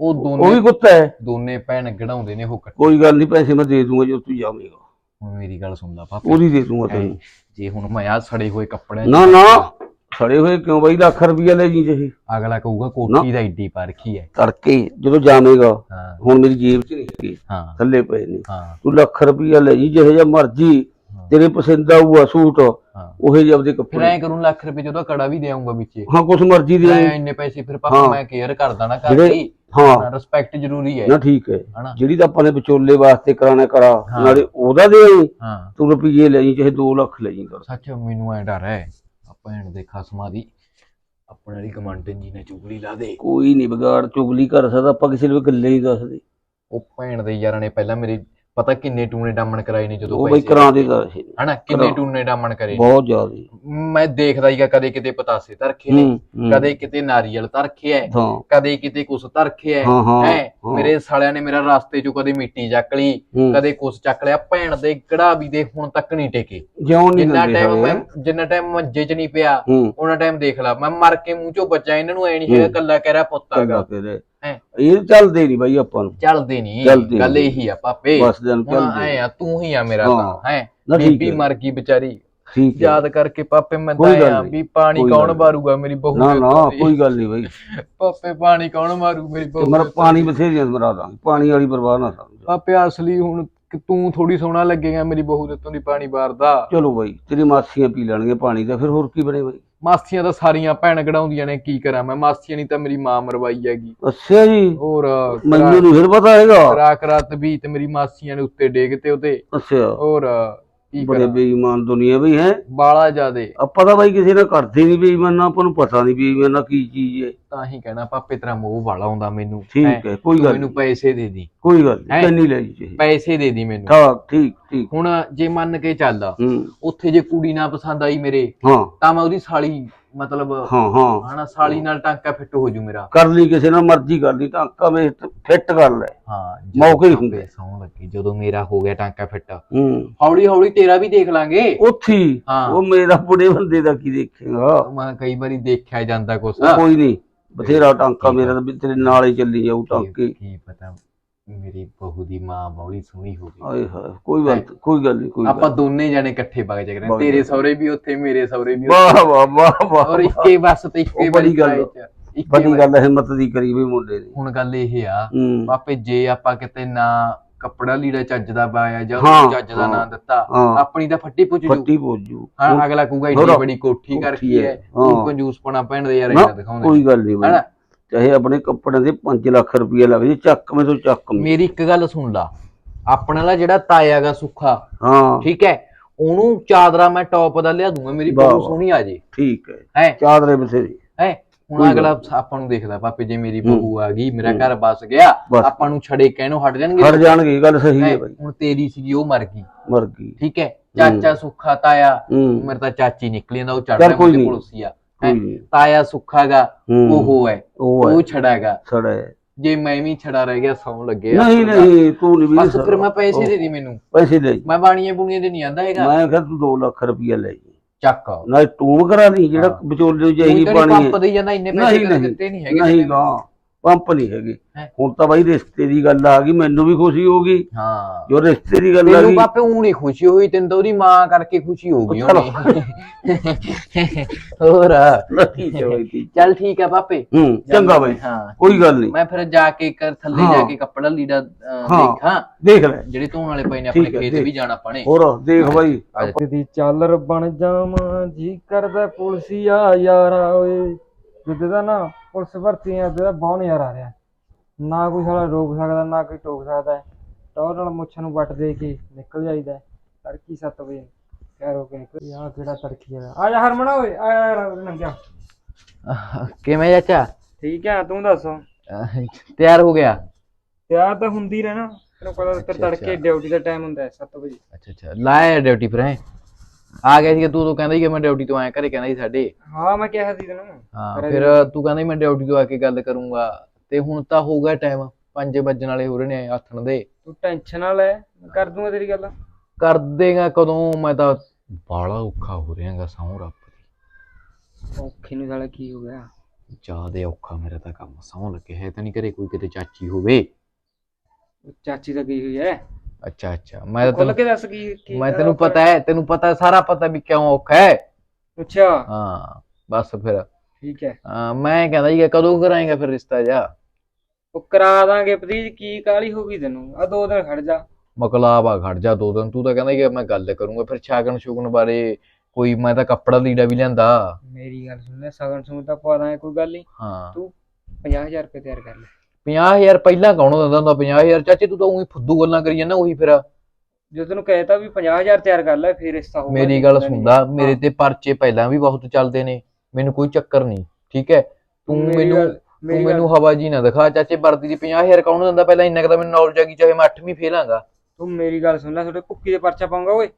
ਉਹ ਉਹ ਵੀ ਦੋਨੇ ਕੁੱਤਾ ਹੈ। ਦੋਨੇ ਭੈਣ ਗੜਾਉਂਦੇ ਨੇ ਉਹ ਇਕੱਠੇ। ਕੋਈ ਗੱਲ ਨਹੀਂ ਪੈਸੇ ਮੈਂ ਦੇ ਦੂੰਗਾ ਜੋ ਤੂੰ ਜਾਵੇਂਗਾ। ਮੇਰੀ ਗੱਲ ਸੁਣ ਲਾ ਪਾਪਾ ਉਹਦੀ ਦੇ ਦੂੰਗਾ ਤੈਨੂੰ। ਜੇ ਹੁਣ ਮੈਂ ਆ ਸੜੇ ਹੋਏ ਕੱਪੜਿਆਂ 'ਚ ਨਾ ਨਾ। ਖੜੇ ਹੋਏ ਕਿਉਂ ਬਾਈ? ਲੱਖ ਰੁਪਈਆ ਲੈ ਜੀ ਜਹੀ ਅਗਲਾ ਕਹੂਗਾ ਕੋਠੀ ਦਾ ਏਡੀ ਪਾਰਖੀ ਹੈ ਤੜਕੇ ਜਦੋਂ ਜਾਵੇਂਗਾ ਹਾਂ। ਹੁਣ ਮੇਰੀ ਜੇਬ 'ਚ ਨਹੀਂ ਹੈਗੀ। ਹਾਂ। ਥੱਲੇ ਪਏ ਨੇ। ਹਾਂ। ਤੂੰ ਲੱਖ ਰੁਪਈਆ ਲੈ ਜੀ ਜਿਹੇ ਜਿਹਾ ਮਰਜ਼ੀ ਤੇਰੇ ਪਸੰਦ ਆਊਗਾ ਸੂਟ ਹਾਂ। ਉਹੇ ਜਿਹੇ ਆਪਦੇ ਫਿਰ ਕੱਪੜੇ ਐ ਕਰੂੰ ਲੱਖ ਰੁਪਏ ਜਦੋਂ ਕੜਾ ਵੀ ਦੇਵਾਂਗਾ ਵਿੱਚੇ। ਹਾਂ ਕੁਛ ਮਰਜ਼ੀ ਦੇ। ਮੈਂ ਇੰਨੇ ਪੈਸੇ ਫਿਰ ਪਾਪਾ ਹਾਂ। ਮੈਂ ਕੇਅਰ ਕਰਦਾ ਨਾ ਜਿਹੜੇ- ਕਰਦੀ ਹਾਂ। ਰਿਸਪੈਕਟ ਜ਼ਰੂਰੀ ਹੈ ਨਾ ਠੀਕ ਹੈ ਹਨਾ? ਜਿਹੜੀ ਤਾਂ ਆਪਾਂ ਨੇ ਵਿਚੋਲੇ ਵਾਸਤੇ ਕਰਾਣਾ ਕਰਾ ਹਾਂ। ਨਾਲੇ ਉਹਦਾ ਦੇ ਆਈ। ਹਾਂ। ਤੂੰ ਰੁਪਈਏ ਲੈ ਜੀ ਚਾਹੇ 2 ਲੱਖ ਲੈ ਜੀ ਕਰ ਸੱਚ ਮੈਨੂੰ ਐ ਡਰ ਹੈ ਭੈਣ ਦੇ ਖਸਮਾਂ ਦੀ। ਆਪਣੇ ਵਾਲੀ ਕਮਾਂਡਨ ਜੀ ਨੇ ਚੁਗਲੀ ਲਾ ਦੇ। ਕੋਈ ਨਹੀਂ ਵਿਗਾੜ ਚੁਗਲੀ ਕਰ ਸਕਦਾ ਆਪਾਂ ਕਿਸੇ ਨੂੰ ਗੱਲੇ ਹੀ ਦੱਸਦੇ ਉਹ ਭੈਣ ਦੇ ਯਾਰਾਂ ਨੇ ਪਹਿਲਾਂ ਮੇਰੇ ਪਤਾ ਕਿੰਨੇ ਟੂਨੇ ਡਾਮਣ ਕਰਾਏ ਨੇ ਜਦੋਂ ਉਹ ਬਈ ਕਰਾਂ ਦੇ ਦੱਸ ਹਨਾ ਕਿੰਨੇ। ਟੂਨੇ ਡਾਮਣ ਕਰੇ ਬਹੁਤ ਜ਼ਿਆਦਾ। ਮੈਂ ਦੇਖਦਾ ਹੀਗਾ ਕਦੇ ਕਿਤੇ ਪਤਾਸੇ ਧਰਖੇ ਨੇ। ਕਦੇ ਕਿਤੇ ਨਾਰੀਅਲ ਧਰਖਿਆ ਕਦੇ ਕਿਤੇ ਕੁਛ ਧਰਖਿਆ ਹੈ। ਮੇਰੇ ਸਾਲਿਆਂ ਨੇ ਮੇਰਾ ਰਸਤੇ ਚੋਂ ਕਦੇ ਮਿੱਟੀ ਚੱਕ ਲਈ। ਕਦੇ ਕੁਛ ਚੱਕ ਲਿਆ ਭੈਣ ਦੇ ਕਿਹੜਾ ਵੀ ਦੇ ਹੁਣ ਤੱਕ ਨਹੀਂ ਟੇਕੇ ਜਿਉਂ ਨਹੀਂ ਜਿੰਨਾ ਟਾਈਮ। ਮੈਂ ਜਿੰਨਾ ਟਾਈਮ ਮੰਜੇ 'ਚ ਨਹੀਂ ਪਿਆ ਉਹਨਾਂ ਟਾਈਮ ਦੇਖ ਲਾ ਮੈਂ ਮਰ ਕੇ ਮੂੰਹ ਚੋਂ ਬੱਚਾ ਇਹਨਾਂ ਨੂੰ ਐ ਨਹੀਂ ਹੈਗਾ ਹੂੰ। ਕੱਲਾ ਕਹਿ ਰਿਹਾ ਪੁੱਤ ਆਗਾ। ਇਹ ਚੱਲਦੇ ਨਹੀਂ ਬਾਈ ਆਪਾਂ ਨੂੰ ਚੱਲਦੇ ਨਹੀਂ ਗੱਲ। ਇਹੀ ਆ ਪਾਪੇ ਬਸ ਹੁਣ ਚੱਲਦੇ ਐ ਤੂੰ ਹੀ ਆ ਮੇਰਾ। ਤਾਂ ਹੈ ਬੀਬੀ। ਮਰ ਗਈ ਵਿਚਾਰੀ ਠੀਕ ਹੈ। ਯਾਦ ਕਰਕੇ ਪਾਪੇ ਮੈਂ ਕੋਈ ਤਾਂ ਗੱਲ ਆ ਨੀ। ਵੀ ਪਾਣੀ ਕੋਈ ਕੌਣ ਗੱਲ। ਮਾਰੂਗਾ ਮੇਰੀ ਬਹੂ ਨਾ ਦੇ ਨਾ ਉੱਤੋਂ? ਕੋਈ ਗੱਲ ਨਹੀਂ ਬਾਈ। [LAUGHS] ਪਾਪੇ ਪਾਣੀ ਕੌਣ ਮਾਰੂ ਮੇਰੀ ਤੇ ਬਹੂ ਮੇਰਾ ਦੇ ਉੱਤੋਂ ਪਾਣੀ? ਬਥੇਰੀਆਂ ਮਰਾ ਦਾਂਗੇ। ਪਾਣੀ ਵਾਲੀ ਪਰਵਾਹ ਨਾ ਸਮਝ। ਪਾਪੇ ਅਸਲੀ ਹੁਣ ਕਿ ਤੂੰ ਥੋੜੀ ਸੋਹਣਾ ਲੱਗੇਗਾ ਮੇਰੀ ਬਹੂ ਦੇ ਦੀ ਪਾਣੀ ਮਾਰਦਾ। ਚਲੋ ਬਾਈ ਤੇਰੀ ਮਾਸੀਆਂ ਪੀ ਲੈਣਗੇ ਪਾਣੀ ਦਾ ਫਿਰ ਹੋਰ ਕੀ ਬਣੇ ਬਾਈ? ਮਾਸੀਆਂ ਤਾਂ ਸਾਰੀਆਂ ਭੈਣ ਕਢਾਉਂਦੀਆਂ ਨੇ ਕੀ ਕਰਾਂ ਮੈਂ? ਮਾਸੀਆਂ ਨਹੀਂ ਤਾਂ ਮੇਰੀ ਮਾਂ ਮਰਵਾਈ ਹੈਗੀ। ਅੱਛਾ ਜੀ। ਹੋਰ ਮੈਨੂੰ ਨਹੀਂ ਫਿਰ ਪਤਾ ਹੈਗਾ। ਰਾਕ ਰਾਤ ਵੀ ਤੇ ਮੇਰੀ ਮਾਸੀਆਂ ਨੇ ਉੱਤੇ ਡੇਗ ਤੇ ਉਹਦੇ। ਅੱਛਾ। ਹੋਰ ਬੜੇ ਬੇਈਮਾਨ ਦੁਨੀਆ ਬਈ ਹੈ। ਬਾਲਾ ਜਿਆਦੇ। ਆਪਾਂ ਤਾਂ ਬਾਈ ਕਿਸੇ ਨਾਲ ਕਰਦੇ ਨਹੀਂ ਬੇਈਮਾਨ ਆਪਾਂ ਨੂੰ ਪਤਾ ਨਹੀਂ ਬੇਈਮਾਨ ਕੀ ਚੀਜ਼ ਹੈ। ਤਾਂ ਹੀ ਕਹਿਣਾ ਪਾਪੇ ਤੇਰਾ ਮੋਹ ਵਾਲਾ ਆਉਂਦਾ ਮੈਨੂੰ। ਠੀਕ ਹੈਂ, ਕੋਈ ਗੱਲ ਮੈਨੂੰ। ਪੈਸੇ ਦੇ ਦੀ। ਕੋਈ ਗੱਲ? ਕਿੰਨੀ ਲੈ ਜੀ ਪੈਸੇ ਦੇ ਦੀ ਮੈਨੂੰ। ਹਾਂ ਠੀਕ ਠੀਕ। ਹੁਣ ਜੇ ਮੰਨ ਕੇ ਚੱਲ ਉੱਥੇ ਜੇ ਕੁੜੀ ਨਾ ਪਸੰਦ ਆਈ ਮੇਰੇ ਤਾਂ ਮੈਂ ਉਹਦੀ ਸਾਲੀ ਮਤਲਬ ਹਾਂ ਹਾਂ। ਹਨਾ ਸਾਲੀ ਨਾਲ ਟਾਂਕਾ ਫਿੱਟ ਹੋ ਜੂ ਮੇਰਾ। ਕਰ ਲਈ ਕਿਸੇ ਨਾਲ ਮਰਜ਼ੀ ਕਰ ਲਈ ਤਾਂ ਕਵੇਂ ਫਿੱਟ ਕਰ ਲੈ। ਹਾਂ ਮੌਕੇ ਹੀ ਹੁੰਦੇ। ਸੌਣ ਲੱਗੀ ਜਦੋਂ ਮੇਰਾ ਹੋ ਗਿਆ ਟਾਂਕਾ ਫਿੱਟ। ਹੂੰ। ਹੌਲੀ ਹੌਲੀ ਤੇਰਾ ਵੀ ਦੇਖ ਲਾਂਗੇ। ਉੱਥੀ। ਉਹ ਮੇਰਾ ਬੁੜੇ ਬੰਦੇ ਦਾ ਕੀ ਦੇਖੇਗਾ? ਮੈਂ ਕਈ ਵਾਰੀ ਦੇਖਿਆ ਜਾਂਦਾ ਕੁਛ। ਕੋਈ ਨਹੀਂ। ਬਥੇਰਾ ਟਾਂਕਾ ਮੇਰਾ ਤਾਂ ਵੀ ਤੇਰੇ ਨਾਲ ਹੀ ਚੱਲੀ ਜਾਊ ਟਾਂਕੇ। ਕੀ ਪਤਾ। ਮੇਰੀ ਬਹੂ ਦੀ ਮਾਂ ਬੌਲੀ ਸੋਹਣੀ ਹੋਵੇ ਆਏ ਹਾਏ ਕੋਈ ਗੱਲ ਕੋਈ ਗੱਲ ਨਹੀਂ ਕੋਈ ਆਪਾਂ ਦੋਨੇ ਜਾਣੇ ਇਕੱਠੇ ਵਗ ਜਾ ਵਗ ਤੇਰੇ। ਸਹੁਰੇ ਵੀ ਉੱਥੇ ਮੇਰੇ ਸਹੁਰੇ ਵੀ ਵਾਹ ਵਾਹ ਵਾਹ ਵਾਹ ਔਰ ਇੱਕੇ ਬੱਸ ਤੇ ਇੱਕੇ ਬੜੀ ਗੱਲ। ਵਾਰੀ। ਗੱਲ ਹੈ ਹਿੰਮਤ ਦੀ ਕਰੀ ਵੀ ਮੁੰਡੇ ਦੀ ਹੁਣ ਗੱਲ ਇਹ ਆ ਹੂੰ ਪਾਪੇ ਜੇ ਆਪਾਂ ਕਿਤੇ ਨਾ ਕੱਪੜਾ ਲੀੜਾ ਚੱਜ ਦਾ ਪਾਇਆ ਜਾਂ ਹਾਂ, ਚੱਜ ਦਾ ਨਾਂ ਹਾਂ, ਦਿੱਤਾ ਹਾਂ। ਆਪਣੀ ਤਾਂ ਫੱਟੀ ਪੁੱਜ ਜੂ ਫੱਟੀ ਪੋਜੂ ਹਾਂ ਅਗਲਾ ਕਹੂਗਾ ਹੋਰ, ਏਡੀ ਬੜੀ ਕੋਠੀ ਕਰਕੇ ਹੈ, ਹੈ ਤੂੰ ਹਾਂ। ਕੰਜੂਸ ਪਣਾ ਪੈਣ ਦੇ ਯਾਰ ਨਾ ਇਹਨਾਂ ਦਿਖਾਉਂਦੇ ਕੋਈ ਗੱਲ ਨਹੀਂ? ਚਾਹੇ ਆਪਣੇ ਕੱਪੜੇ ਦੇ 5 ਲੱਖ ਰੁਪਏ ਲੱਗ ਜੇ ਚੱਕ ਮੇ ਤੋਂ ਚੱਕ ਮੇ ਮੇਰੀ ਇੱਕ ਗੱਲ ਸੁਣ ਲਾ। ਆਪਣਾ ਵਾਲਾ ਜਿਹੜਾ ਤਾਇਆ ਗਾ ਸੁੱਖਾ ਹਾਂ। ਠੀਕ ਹੈ? ਉਹਨੂੰ ਚਾਦਰਾ ਮੈਂ ਟੌਪ ਦਾ ਲਿਆ ਦੂੰਗਾ ਮੇਰੀ ਵਾਹ, ਬਹੁਤ ਵਾਹ। ਸੋਹਣੀ ਆ ਜੇ। ਠੀਕ ਹੈ। ਹੈ? ਚਾਦਰੇ ਬਸੇਰੀ ਹੈ? ਹੁਣ ਗੱਲ ਅਗਲਾ ਆਪਾਂ ਨੂੰ ਦੇਖਦਾ ਪਾਪੇ ਜੇ ਮੇਰੀ। ਬਹੂ ਆ ਗਈ ਮੇਰਾ। ਘਰ ਬਸ ਗਿਆ ਬਸ। ਆਪਾਂ ਨੂੰ ਛੜੇ ਕਹਿਣੋਂ ਹਟ ਜਾਣਗੇ। ਹਟ ਜਾਣਗੇ ਇਹ ਗੱਲ ਸਹੀ ਹੈ ਹੈਂ, ਬਾਈ। ਹੁਣ ਤੇਰੀ ਸੀਗੀ ਉਹ ਮਰ ਗਈ। ਮਰ ਗਈ। ਠੀਕ ਹੈ? ਚਾਚਾ ਸੁੱਖਾ ਤਾਇਆ ਹੂੰ। ਮੇਰੇ ਤਾਂ ਚਾਚੀ ਨਿਕਲੀ ਜਾਂਦਾ ਉਹ ਚੱਲ ਚੜਦਾ ਕੋਈ ਮੇਰੇ ਨੀ। ਪੁਲਸੀ ਆ। ਹੈਂ, ਤਾਇਆ ਸੁੱਖਾਗਾ ਹੂੰ। ਉਹ ਹੈ। ਉਹ ਹੈ। ਛੜਾਗਾ। ਹੈ। ਜੇ ਮੈਂ ਵੀ ਛੜਾ ਰਹਿ ਗਿਆ ਸੌਂ ਲੱਗੇ ਨਹੀਂ ਨਹੀਂ ਤੂੰ ਨਹੀਂ ਬਸ ਫਿਰ ਮੈਂ ਪੈਸੇ ਦੇ ਦੀ ਮੈਨੂੰ। ਪੈਸੇ ਲੈ ਮੈਂ ਬਾਣੀਆਂ ਬੁਣੀਆਂ ਤੇ ਨਹੀਂ ਆਂਦਾ ਹੈਗਾ। ਮੈਂ ਕਿਹਾ ਤੂੰ 2 ਲੱਖ ਰੁਪਏ ਲੈ ਜੀ। ਚੱਕ ਨਾ ਟੂਮ ਕਰਾ ਲਈ ਜਿਹੜਾ ਹਾਂ। ਵਿਚੋਲੇ ਨੂੰ ਤਾਂ ਪਾਣੀ ਪੰਪ ਹੈ। ਦੇ ਜਾਂਦਾ ਇੰਨੇ ਪੈਸੇ ਨਹੀਂ ਕਦੇ ਨਹੀਂ। ਦਿੱਤੇ ਨਹੀਂ ਹੈਗੇ ਨਹੀਂ। ਗਾ। ਪੰਪ ਨਹੀਂ ਹੈਗੇ। ਹੈਂ। ਹੁਣ ਤਾਂ ਬਾਈ ਰਿਸ਼ਤੇ ਦੀ ਗੱਲ ਆ ਗਈ ਮੈਨੂੰ ਵੀ ਖੁਸ਼ੀ ਹੋ ਗਈ। ਹਾਂ। ਜੋ ਰਿਸ਼ਤੇ ਦੀ ਗੱਲ ਆ ਤੈਨੂੰ ਗਈ। ਪਾਪੇ ਊਂ ਨਹੀਂ ਖੁਸ਼ੀ ਹੋਈ ਤੈਨੂੰ ਤਾਂ ਉਹਦੀ ਮਾਂ ਕਰਕੇ ਖੁਸ਼ੀ ਹੋ ਗਈ ਚਲੋ। ਉਹਨੇ ਹੋਰ। ਠੀਕ ਹੈ ਬਾਈ ਠੀਕ ਚੱਲ ਠੀਕ ਹੈ ਪਾਪੇ ਹੂੰ ਚੰਗਾ ਬਾਈ। ਹਾਂ। ਕੋਈ ਗੱਲ ਨਹੀਂ। ਮੈਂ ਫਿਰ ਜਾ ਕੇ ਕਰ ਥੱਲੇ ਹਾਂ। ਜਾ ਕੇ ਕੱਪੜਾ ਲੀੜਾ ਅਹ, ਹਾਂ। ਦੇਖਾਂ ਦੇਖ ਲੈ। ਜਿਹੜੇ ਧੋਣ ਵਾਲੇ ਪਏ ਨੇ ਆਪਣੇ ਠੀਕ ਹੈ, ਖੇਤ ਦੇਖ। ਵੀ ਜਾਣਾ ਪਾਣੇ ਹੋਰ ਦੇਖ ਬਾਈ। ਦੀ ਚਾਲਰ ਬਣ ਜਾਵਾਂ ਜੀ ਕਰਦਾ ਪੁਲਸੀਆ ਯਾਰਾ ਓਏ। ਜਿੱਦੇ ਦਾ ਨਾ ਪੁਲਿਸ ਭਰਤੀ ਆ ਉਹਦਾ ਬਹੁਤ ਨਜ਼ਾਰਾ ਆ ਰਿਹਾ। ਨਾ ਕੋਈ ਸਾਲਾ ਰੋਕ ਸਕਦਾ ਨਾ ਕੋਈ ਟੋਕ ਸਕਦਾ। ਟੌਰ ਨਾਲ ਮੁੱਛ ਨੂੰ ਵੱਟ ਦੇ ਕੇ ਨਿਕਲ ਜਾਈਦਾ। ਤੜਕੀ 7 ਵਜੇ ਕਹਿ ਰੋ ਕੇ ਨਿਕਲ ਯਾ ਕਿਹੜਾ ਤੜਕੀ ਆ। ਆ ਜਾ ਹਰਮਣਾ ਓਏ ਆ ਜਾ ਯਾਰ ਨੰਗਿਆ ਕਿਵੇਂ ਚਾਚਾ? ਠੀਕ ਆ ਤੂੰ ਦੱਸ। ਅਹ, ਤਿਆਰ ਹੋ ਗਿਆ? ਤਿਆਰ ਤਾਂ ਹੁੰਦੀ ਰਹਿਣਾ। ਤੈਨੂੰ ਪਤਾ ਤੇ ਅੱਛਾ, ਤੜਕੇ ਅੱਛਾ। ਡਿਊਟੀ ਦਾ ਟਾਈਮ ਹੁੰਦਾ 7 ਵਜੇ। ਅੱਛਾ ਅੱਛਾ। ਲਾਇਆ ਡਿਊਟੀ ਪਰ ਹੈ? ਆ ਗਿਆ ਸੀ ਤੂੰ ਤੂੰ ਕਹਿੰਦਾ ਸੀ ਕਿ ਮੈਂ ਡਿਊਟੀ ਤੋਂ ਆਇਆ ਘਰੇ ਕਹਿੰਦਾ ਸੀ ਸਾਡੇ। ਹਾਂ ਮੈਂ ਕਿਹਾ ਸੀ ਤੈਨੂੰ। ਹਾਂ ਫਿਰ ਤੂੰ ਕਹਿੰਦਾ ਸੀ ਮੈਂ ਡਿਊਟੀ ਤੋਂ ਆ ਕੇ ਗੱਲ ਕਰੂੰਗਾ ਤੇ ਹੁਣ ਤਾਂ ਹੋ ਗਿਆ ਟਾਈਮ 5 ਵੱਜਣ ਵਾਲੇ ਹੋ ਰਹੇ ਨੇ ਆਥਣ ਦੇ। ਤੂੰ ਟੈਨਸ਼ਨ ਨਾ ਲੈ ਕਰ ਦੂੰਗਾ ਤੇਰੀ ਗੱਲ। ਕਰ ਦੇਗਾ ਕਦੋਂ ਮੈਂ ਤਾਂ ਬਾਲਾ ਔਖਾ ਹੋ ਰਿਹਾਗਾ ਸੌਂ ਰੱਬ ਦੀ। ਔਖੇ ਨੂੰ ਸਾਲਾ ਕੀ ਹੋ ਗਿਆ? ਜਿਆਦੇ ਔਖਾ ਮੇਰਾ ਤਾਂ ਕੰਮ ਸੌਂ ਲੱਗੇ ਹੈ ਤਾਂ ਨਹੀਂ ਘਰੇ ਕੋਈ ਕਿਤੇ ਚਾਚੀ ਹੋਵੇ। ਚਾਚੀ ਤਾਂ ਗਈ ਹੋਈ ਐ ਅੱਛਾ ਅੱਛਾ। ਮੈਂ ਤਾਂ ਖੁੱਲ ਤੈਨੂੰ ਕੇ ਦੱਸ ਕੀ ਕੀ ਮੈਂ ਤੈਨੂੰ ਪਤਾ ਹੈ ਤੈਨੂੰ ਪਤਾ ਸਾਰਾ ਪਤਾ ਵੀ ਕਿਉਂ ਔਖਾ ਹੈ। ਅੱਛਾ। ਹਾਂ ਬਸ ਫਿਰ। ਠੀਕ ਹੈ। ਅਹ ਮੈਂ ਕਹਿੰਦਾ ਜੀ ਕਦੋਂ ਕਰਾਏਗਾ ਫਿਰ ਰਿਸ਼ਤਾ ਜਾ? ਉਹ ਕਰਾ ਦਾਂਗੇ ਪਲੀਜ਼ ਕੀ ਕਾਲੀ ਹੋ ਗਈ ਤੈਨੂੰ? ਆ ਦੋ ਦਿਨ ਖੜ ਜਾ। ਮਕਲਾਵਾ ਖੜ ਜਾ ਦੋ ਦਿਨ। ਤੂੰ ਤਾਂ ਕਹਿੰਦਾ ਕਿ ਮੈਂ ਗੱਲ ਕਰੂੰਗਾ ਫਿਰ ਛਾਗਣ ਸ਼ੁਗਣ ਬਾਰੇ ਕੋਈ ਮੈਂ ਤਾਂ ਕੱਪੜਾ ਲੀੜਾ ਵੀ ਲਿਆਂਦਾ। ਮੇਰੀ ਗੱਲ ਸੁਣ ਲੈ ਸਗਨ ਸੁਣ ਤਾਂ ਪਾ ਦਾਂਗੇ ਕੋਈ ਗੱਲ ਨਹੀਂ ਹਾਂ। ਤੂੰ 50000 ਰੁਪਏ ਤਿਆਰ ਕਰ ਲੈ। 50000 ਪਹਿਲਾਂ ਕੌਣ ਦਿੰਦਾ ਹੁੰਦਾ? 50000 ਚਾਚੇ ਤੂੰ ਤਾਂ ਉਹੀ ਫੁੱਦੂ ਗੱਲਾਂ ਕਰੀ ਜਾਂਦਾ ਉਹੀ ਫਿਰ। ਜੇ ਤੈਨੂੰ ਕਹਿਤਾ ਵੀ 50000 ਤਿਆਰ ਕਰ ਲੈ ਫਿਰ ਰਿਸ਼ਤਾ ਹੋਊਗਾ ਮੇਰੀ ਗੱਲ। ਸੁਣਦਾ ਮੇਰੇ। ਤੇ ਪਰਚੇ ਪਹਿਲਾਂ ਵੀ ਬਹੁਤ ਚੱਲਦੇ ਨੇ ਮੈਨੂੰ ਕੋਈ ਚੱਕਰ ਨਹੀਂ ਠੀਕ ਹੈ? ਤੂੰ ਮੈਨੂੰ ਤੂੰ ਮੈਨੂੰ ਹਵਾ ਜੀ ਨਾ ਦਿਖਾ ਚਾਚੇ ਵਰਦੀ ਦੀ 50000 ਕੌਣ ਦਿੰਦਾ? ਪਹਿਲਾਂ ਇੰਨਾ ਕੁ ਤਾਂ ਮੈਨੂੰ ਨੌਲੇਜ ਆ ਗਈ ਚਾਹੇ ਮੈਂ 8ਵੀਂ ਫੇਲ ਆਂਗਾ। ਤੂੰ ਮੇਰੀ ਗੱਲ ਸੁਣ ਲੈ ਤੁਹਾਡੇ ਭੁੱਕੀ ਦੇ ਪਰਚਾ ਪਾਉਂਗਾ ਓਏ।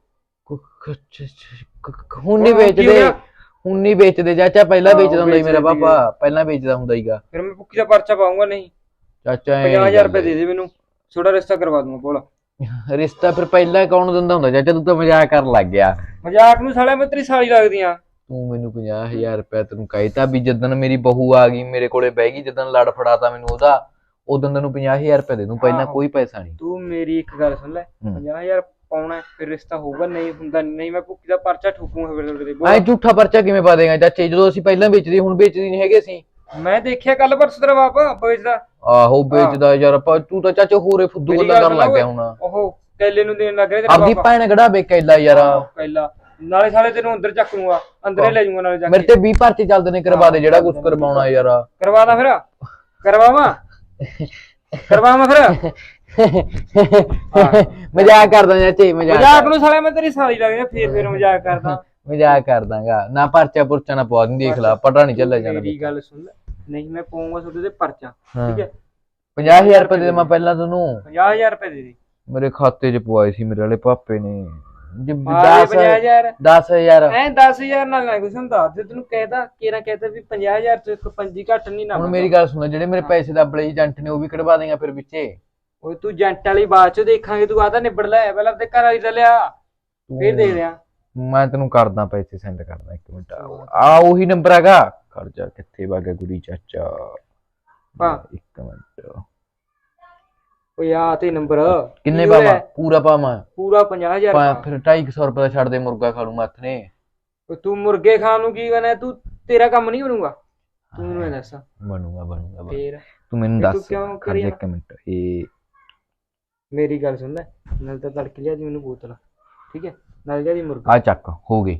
ਹੁਣ ਨਹੀਂ ਵੇਚਦੇ? ਹੁਣ ਨਹੀਂ ਵੇਚਦੇ ਚਾਚਾ ਪਹਿਲਾਂ ਵੇਚਦਾ ਹੁੰਦਾ ਸੀ ਮੇਰਾ ਪਾਪਾ ਪਹਿਲਾਂ ਵੇਚਦਾ ਹੁੰਦਾ ਸੀਗਾ। ਫਿਰ ਮੈਂ ਭੁੱਕੀ ਦਾ ਪਰਚਾ ਪਾਉਂਗਾ ਨਹੀਂ। ਚਾਚਾ ਐਂ ਨੀ 50000 ਰੁਪਏ ਦੇ ਦੇ ਮੈਨੂੰ। ਛੋਟਾ ਰਿਸ਼ਤਾ ਕਰਵਾ ਦੂੰਗਾ ਬੋਲ ਰਿਸ਼ਤਾ ਫਿਰ ਪਹਿਲਾਂ ਕੌਣ ਦਿੰਦਾ ਹੁੰਦਾ? ਚਾਚਾ ਤੂੰ ਤਾਂ ਮਜ਼ਾਕ ਕਰਨ ਲੱਗ ਗਿਆ। ਮਜ਼ਾਕ ਨੂੰ ਸਾਲਿਆ ਮੈਂ ਤੇਰੀ ਸਾਲੀ ਲੱਗਦੀਆਂ। ਤੂੰ ਮੈਨੂੰ 50000 ਰੁਪਏ ਤੈਨੂੰ ਕਹਿਤਾ ਵੀ ਜਦੋਂ ਮੇਰੀ ਬਹੂ ਆ ਗਈ ਮੇਰੇ ਕੋਲੇ ਬਹਿ ਗਈ ਜਦੋਂ ਲੜ ਫੜਾਤਾ ਮੈਨੂੰ ਉਹਦਾ ਉਦੋਂ ਤੈਨੂੰ 50000 ਰੁਪਏ ਦੇ ਦੂੰ। ਪਹਿਲਾਂ। ਕੋਈ ਪੈਸਾ ਨਹੀਂ। ਤੂੰ ਮੇਰੀ ਇੱਕ ਗੱਲ ਸੁਣ ਲੈ। ਹੂੰ। 50000 ਪਾਉਣਾ ਫਿਰ ਰਿਸ਼ਤਾ ਹੋਊਗਾ। ਨਹੀਂ ਹੁੰਦਾ ਨਹੀਂ ਮੈਂ ਭੁੱਕੀ ਦਾ ਪਰਚਾ ਠੋਕੂਗਾ ਫਿਰ ਤੁਹਾਡੇ ਤੇ ਐ ਝੂਠਾ ਪਰਚਾ ਕਿਵੇਂ ਪਾ ਦੇਗਾ ਚਾਚੇ ਜਦੋਂ ਅਸੀਂ ਪਹਿਲਾਂ ਵੇਚਦੇ ਹੁਣ ਵੇਚਦੀ ਨਹੀਂ ਹੈਗੇ ਅਸੀਂ। ਮੈਂ ਦੇਖਿਆ ਕੱਲ ਪਰਸੋਂ ਤੇਰਾ ਬਾਪ ਵੇਚਦਾ। ਆਹੋ ਵੇਚਦਾ ਯਾਰ ਆਪਾਂ ਤੂੰ ਤਾਂ ਚਾਚਾ ਹੋਰੇ ਫੁੱਦੂ ਮੇਰੀ ਗੱਲਾਂ ਗੱਲ ਕਰਨ ਲੱਗ ਗਿਆ ਹੁਣ। ਉਹ ਕੈਲੇ ਨੂੰ ਦੇਣ ਲੱਗ ਰਿਹਾ ਤੇਰਾ ਆਪਦੀ ਭੈਣ ਕਿਹੜਾ ਵੇਚਦਾ ਯਾਰ। ਕੈਲਾ। ਨਾਲੇ ਸਾਲੇ ਤੈਨੂੰ ਅੰਦਰ ਚੱਕ ਲੂੰਗਾ ਅੰਦਰੇ ਲੈ ਜਾਊਂਗਾ ਨਾਲੇ ਜਾ ਮੇਰੇ ਕੇ। ਤੇ 20 ਪਰਚੇ ਚੱਲਦੇ ਨੇ ਕਰਵਾ ਦੇ ਜਿਹੜਾ ਕੁਝ ਕਰਵਾਉਣਾ ਯਾਰ। ਕਰਵਾਦਾ ਫਿਰ। ਕਰਵਾਵਾਂ? ਕਰਵਾਵਾਂ ਫਿਰ? ਮਜ਼ਾਕ ਕਰਦਾ ਚਾਚੇ ਮਜ਼ਾਕ ਮਜ਼ਾਕ ਨੂੰ ਸਾਲੇ ਮੈਂ ਤੇਰੀ ਸਾਲੀ ਲੱਗਦਾ ਫੇਰ ਫੇਰ ਮਜ਼ਾਕ ਕਰਦਾ। ਮਜ਼ਾਕ ਕਰਦਾਗਾ। ਨਾ ਪਰਚਾ ਪੁਰਚਾ ਨਾ ਪਵਾ ਦਿੰਦੀ ਦੇਖ ਲਾ ਪਤਾ ਨਹੀਂ ਚੱਲਿਆ ਜਾਂਦਾ। ਮੇਰੀ ਗੱਲ ਸੁਣ ਲੈ। ਨਹੀਂ ਮੈਂ ਪਾਉਂਗਾ ਤੁਹਾਡੇ ਤੇ ਪਰਚਾ ਹਾਂ। ਠੀਕ ਹੈ? 50000 ਰੁਪਏ ਦੇ ਮੈਂ ਪਹਿਲਾਂ ਤੈਨੂੰ 50000 ਰੁਪਏ ਦੇ ਦੇ। ਮੇਰੇ ਖਾਤੇ 'ਚ ਪਵਾਏ ਸੀ ਮੇਰੇ ਵਾਲੇ ਪਾਪੇ ਨੇ। ਜੇ ਆਰੇ 10 50000 10000 ਐ 10000 ਨਾਲ ਨਾ ਕੁਛ ਹੁੰਦਾ। ਜੇ ਤੈਨੂੰ ਕਹਿਦਾ ਕਿਹੜਾ ਕਹਿਤਾ ਵੀ 50000 ਤੋਂ ਇੱਕ ਪੰਜੀ ਘੱਟ ਨਹੀਂ ਨਾ ਹੁਣ ਮੇਰੀ ਗੱਲ ਸੁਣੋ ਜਿਹੜੇ ਮੇਰੇ ਪੈਸੇ ਦੱਬਲੇ ਏਜੰਟ ਨੇ ਉਹ ਵੀ ਕਢਵਾ ਦੇਗਾ ਫਿਰ ਵਿੱਚੇ। ਓਏ ਤੂੰ ਜੰਟ ਵਾਲੀ ਬਾਅਦ ਚ ਦੇਖਾਂਗੇ ਤੂੰ ਆਦਾ ਨਿਬੜ ਲੈ ਪਹਿਲਾਂ ਆਪਣੇ ਘਰ ਵਾਲੀ ਦਾ ਲਿਆ। ਫਿਰ ਦੇ ਦਿਆਂ। ਮੈਂ ਤੈਨੂੰ ਕਰਦਾ ਪੈਸੇ ਸੈਂਡ ਕਰਦਾ ਇੱਕ ਮਿੰਟ। ਆ ਉਹੀ ਨੰਬਰ ਹੈਗਾ। ਜਾ ਕਿੱਥੇ ਵਗ ਗੁਰੀ ਚਾਚਾ? ਹਾਂ। ਇੱਕ ਮਿੰਟ। ਓਏ ਆ ਤੇ ਨੰਬਰ। ਕਿੰਨੇ ਕੀ ਹੋਇਆ? ਪਾਵਾਂ ਪੂਰਾ ਪਾਵਾਂ? ਪੂਰਾ 50000 ਪਾ-। ਫਿਰ 250 ਰੁਪਏ ਦਾ ਛੱਡ ਦੇ ਮੁਰਗਾ ਖਾ ਲੂ ਮੱਥ ਨੇ। ਓਏ ਤੂੰ ਮੁਰਗੇ ਖਾਣ ਨੂੰ ਕੀ ਬਣਾ? ਤੂੰ ਤੇਰਾ ਕੰਮ ਨਹੀਂ ਬਣੂਗਾ? ਤੂੰ ਮੈਨੂੰ ਇਹ ਦੱਸ। ਬਣੂਗਾ ਬਣੂਗਾ ਬਣੂਗਾ। ਫੇਰ। ਤੂੰ ਮੈਨੂੰ ਤੂੰ ਦੱਸ ਕਿਉਂ ਖੜ ਕਰੀ ਜਾ ਜਾਣਾ? ਇੱਕ ਮਿੰਟ। ਇਹ ਮੇਰੀ ਗੱਲ ਸੁਣ ਲੈ। ਨਾਲ ਤਾਂ ਤੜਕ ਲਿਆ ਜੀ ਮੈਨੂੰ ਬੋਤਲ। ਠੀਕ ਹੈ? ਨਾਲ ਲਿਆ ਦੀ ਮੁਰਗਾ। ਆ ਚੱਕ ਹੋ ਗਏ।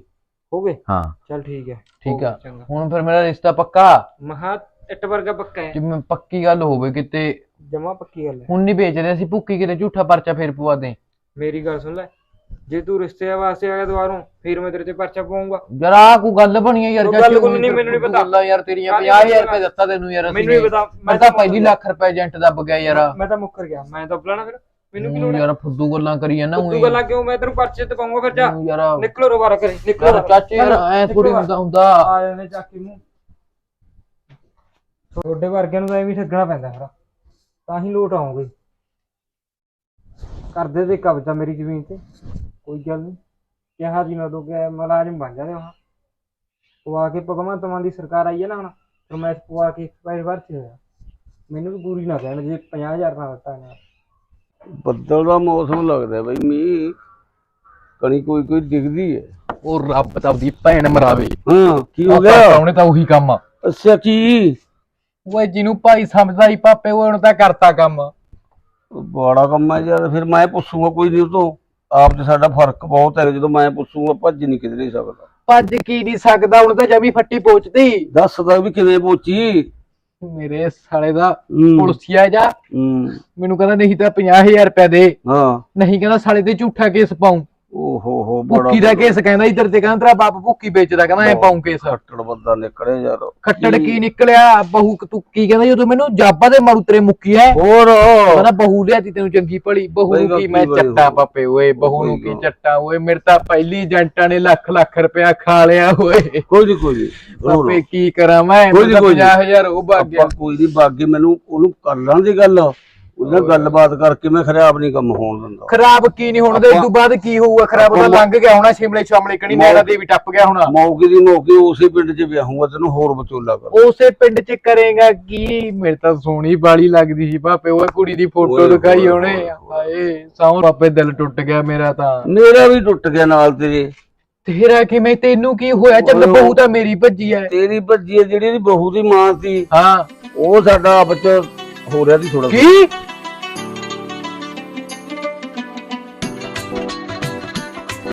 ਹੋ ਗਏ? ਹਾਂ। ਚੱਲ ਠੀਕ ਹੈ। ਠੀਕ ਆ। ਚੰਗਾ। ਹੁਣ ਫਿਰ ਮੇਰਾ ਰਿਸ਼ਤਾ ਪੱਕਾ? ਮਹਾ ਇੱਟ ਵਰਗਾ ਪੱਕਾ ਹੈ। ਜਿਵੇਂ ਪੱਕੀ ਗੱਲ ਹੋਵੇ ਕਿਤੇ। ਜਮਾ ਪੱਕੀ ਗੱਲ ਹੈ। ਹੁਣ ਨਹੀਂ ਵੇਚਦੇ ਅਸੀਂ ਭੁੱਕੀ ਕਿਤੇ ਝੂਠਾ ਪਰਚਾ ਫੇਰ ਪਵਾ ਦੇ ਮੇਰੀ ਗੱਲ ਸੁਣ ਲੈ। ਜੇ ਤੂੰ ਰਿਸ਼ਤੇ ਵਾਸਤੇ ਆ ਗਿਆ ਦੁਬਾਰੋਂ ਫਿਰ ਮੈਂ ਤੇਰੇ ਤੇ ਪਰਚਾ ਪਾਉਂਗਾ ਯਾਰ ਆ ਕੋਈ ਗੱਲ ਬਣੀ ਹੈ ਯਾਰ ਗੱਲ ਕੋਈ ਨਹੀਂ, ਮੈਨੂੰ ਨਹੀਂ ਪਤਾ। ਗੱਲਾਂ ਯਾਰ ਤੇਰੀਆਂ ਕਾਹਦੀ 50000 ਗੱਲਾਂ? ਰੁਪਏ ਦਿੱਤਾ ਤੈਨੂੰ ਯਾਰ ਅਸੀਂ। ਮੈਨੂੰ ਨਹੀਂ। ਪਤਾ। ਮੈਂ ਤਾਂ ਪਹਿਲੀ ਲੱਖ ਰੁਪਏ ਏਜੰਟ ਦੱਬ ਗਿਆ ਯਾਰ। ਮੈਂ ਤਾਂ ਮੁੱਕਰ ਗਿਆ। ਮੈਂ ਤਾਂ ਬੁਲਾਣਾ ਫਿਰ। ਮੈਨੂੰ ਕੀ ਲੋੜ ਹੈ? ਯਾਰ ਫੁੱਦੂ ਗੱਲਾਂ ਕਰੀ ਜਾਂਦਾ ਤੂੰ ਗੱਲਾਂ ਕਿਉਂ? ਮੈਂ ਤੈਨੂੰ ਪਰਚੇ ਤੇ ਪਾਉਂਗਾ ਫਿਰ ਜਾ। ਯਾਰ ਨਿਕਲੋ ਰੋਬਾਰਾ ਕਰੇ ਨਿਕਲੋ। ਚਾਚੇ ਯਾਰ ਐ ਥੋੜੀ। ਹੁੰਦਾ ਹੁੰਦਾ। ਆ ਜਾਂਦੇ ਚਾਕੀ ਮੂੰਹ। ਤੁਹਾਡੇ ਵਰਗਿਆਂ ਨੂੰ ਤਾਂ ਐਵੇਂ ਠੱਗਣਾ ਪੈਂਦਾ ਫਿਰ ਤਾਂ ਹੀ ਲੋਟ ਆਉਂਗੇ। ਕਰਦੇ ਤੇ ਕਬਜ਼ਾ ਮੇਰੀ ਜ਼ਮੀਨ ਤੇ। ਕੋਈ ਗੱਲ ਨਹੀਂ। ਕਿਹਾ ਜੀ ਮੈਂ ਦੋਗੇ ਮਲਾਜ਼ਮ ਬਣ ਜਾਂਦੇ ਹਾਂ ਪਵਾ ਕੇ ਭਗਵੰਤ ਮਾਨ ਦੀ ਸਰਕਾਰ ਆਈ ਹੈ ਨਾ ਹੁਣ। ਫਰਮਾਇਸ਼ ਪਵਾ ਕੇ ਐਕਸਪਾਇਰ ਵਰ ਚ ਹੋਇਆ। ਮੈਨੂੰ ਵੀ ਪੂਰੀ ਨਾ ਕਹਿਣ ਜੇ 50000 ਨਾਲ ਦਿੱਤਾ ਨੇ ਬੱਦਲ ਦਾ ਮੌਸਮ ਲੱਗਦਾ ਬਈ ਮੀਂਹ ਕਣੀ ਕੋਈ ਕੋਈ ਦਿਖਦੀ ਹੈ। ਉਹ ਰੱਬ ਤਾਂ ਆਪਦੀ ਭੈਣ ਮਰਾਵੇ। ਹਾਂ ਕੀ ਹੋ ਗਿਆ? ਉਹਨੇ ਤਾਂ ਉਹੀ ਕੰਮ ਅੱਛਾ ਕੀ? ਓਏ ਜਿਹਨੂੰ ਭਾਈ ਸਮਝਦਾ ਹੀ ਪਾਪੇ ਉਹ ਉਹਨੇ ਤਾਂ ਕਰਤਾ ਕੰਮ। ਬੜਾ ਕੰਮ ਹੈ ਯਾਰ ਫਿਰ ਮੈਂ ਪੁੱਛੂਗਾ ਕੋਈ ਨਹੀਂ ਉਹ ਤੋਂ ਆਪ ਤੇ ਸਾਡਾ ਫ਼ਰਕ ਬਹੁਤ ਹੈ ਜਦੋਂ ਮੈਂ ਪੁੱਛੂਗਾ ਭੱਜ ਨਹੀਂ ਕਿਧਰੇ ਸਕਦਾ। ਭੱਜ ਕੀ ਨਹੀਂ ਸਕਦਾ ਉਹਨੇ ਤਾਂ ਜਮੀ ਫੱਟੀ ਪੋਚਦੀ। ਦੱਸਦਾ ਵੀ ਕਿਵੇਂ ਪੋਚੀ। ਮੇਰੇ ਸਾਲੇ ਦਾ ਹੂੰ, ਪੁਲਸੀਆ ਜਾ। ਹੂੰ, ਮੈਨੂੰ ਕਹਿੰਦਾ ਨਹੀਂ ਤਾਂ 50000 ਰੁਪਏ ਦੇ। ਹਾਂ। ਨਹੀਂ ਕਹਿੰਦਾ ਸਾਲੇ ਤੇ ਝੂਠਾ ਕੇਸ ਪਾਉਂ ਓਹੋ ਹੋ ਬੜਾ ਭੁੱਕੀ ਦਾ ਕੇਸ ਕਹਿੰਦਾ ਇਧਰ ਤੇ ਕਹਿੰਦਾ ਤੇਰਾ ਬਾਪ ਭੁੱਕੀ ਵੇਚਦਾ ਕਹਿੰਦਾ ਐ ਪਾਉਂ ਕੇਸ। ਖੱਟੜ ਬੰਦਾ ਨਿਕਲੇ ਯਾਰ। ਖੱਟੜ ਕੀ ਨਿਕਲਿਆ? ਬਹੂ ਤੂੰ ਕੀ ਕਹਿੰਦਾ ਜਦੋਂ ਮੈਨੂੰ ਜਾਬਾ ਦੇ ਮਾਰੂ ਤੇਰੇ ਮੁੱਕੀ ਐ ਹੋਰ। ਕਹਿੰਦਾ ਬਹੂ ਲਿਆਤੀ ਤੈਨੂੰ ਚੰਗੀ ਭਲੀ ਬਹੂ ਨੂੰ ਕੀ ਮੈਂ ਚੱਟਾ। ਪਾਪੇ ਓਏ ਬਹੂ ਨੂੰ ਕੀ। ਚੱਟਾ ਓਏ ਮੇਰੇ ਤਾਂ ਪਹਿਲੀ ਏਜੰਟਾਂ ਨੇ ਲੱਖ ਲੱਖ ਰੁਪਇਆ ਖਾ ਲਿਆ ਓਏ। ਕੋਈ ਨਹੀਂ ਕੋਈ ਨਹੀਂ ਪਾਪੇ ਕੀ ਕਰਾਂ ਮੈਂ? ਕੋਈ ਨੀ, ਕੋਈ ਨੀ। 50000 ਉਹ ਭਾਗ ਗਿਆ ਆਪਾਂ ਕੋਈ ਨਹੀਂ ਬਾਗੀ ਮੈਨੂੰ ਉਹਨੂੰ ਕਰ ਲਾਂ ਦੀ ਗੱਲ। ਉਹਨਾਂ ਗੱਲਬਾਤ ਕਰਕੇ ਮੈਂ ਖਰਾਬ ਨਹੀਂ ਕੰਮ ਹੋਣ ਦਿੰਦਾ। ਖਰਾਬ ਕੀ ਨਹੀਂ ਹੋਣ ਦੇ ਤੋਂ ਬਾਅਦ ਕੀ ਹੋਊਗਾ? ਖਰਾਬ ਤਾਂ ਲੰਘ ਗਿਆ ਹੋਣਾ ਸ਼ਿਮਲੇ ਸ਼ਾਮਲੇ ਕਣੀ ਨੈਣਾ ਦੇਵੀ ਟੱਪ ਗਿਆ ਹੋਣਾ। ਮੌਕੇ ਦੀ ਮੌਕੇ ਉਸੇ ਪਿੰਡ 'ਚ ਵਿਆਹੂੰਗਾ ਤੈਨੂੰ ਹੋਰ ਵਿਚੋਲਾ ਕਰ। ਉਸੇ ਪਿੰਡ ਚ ਕਰੇਗਾ ਕੀ? ਮੇਰੇ ਤਾਂ ਸੋਹਣੀ ਬਾਲੀ ਲੱਗਦੀ ਸੀ ਭਾਪੇ ਉਹ ਕੁੜੀ ਦੀ ਫੋਟੋ ਦਿਖਾਈ ਉਹਨੇ। ਹੋਏ ਹਾਏ। ਸੌਂ ਪਾਪੇ ਦਿਲ ਟੁੱਟ ਗਿਆ ਮੇਰਾ ਤਾਂ। ਮੇਰਾ ਵੀ ਟੁੱਟ ਗਿਆ ਨਾਲ ਤੇਰੇ। ਤੇਰਾ ਕਿਵੇਂ ਤੈਨੂੰ ਕੀ ਹੋਇਆ? ਚੱਲ ਬਹੂ ਤਾਂ ਮੇਰੀ ਭੱਜੀ ਐ। ਤੇਰੀ ਭੱਜੀ ਹੈ ਜਿਹੜੀ ਇਹਦੀ ਬਹੂ ਦੀ ਮਾਂ ਸੀ ਹਾਂ। ਉਹ ਸਾਡਾ ਆਪਸ 'ਚ ਹੋ ਰਿਹਾ ਸੀ ਥੋੜਾ ਕੀ?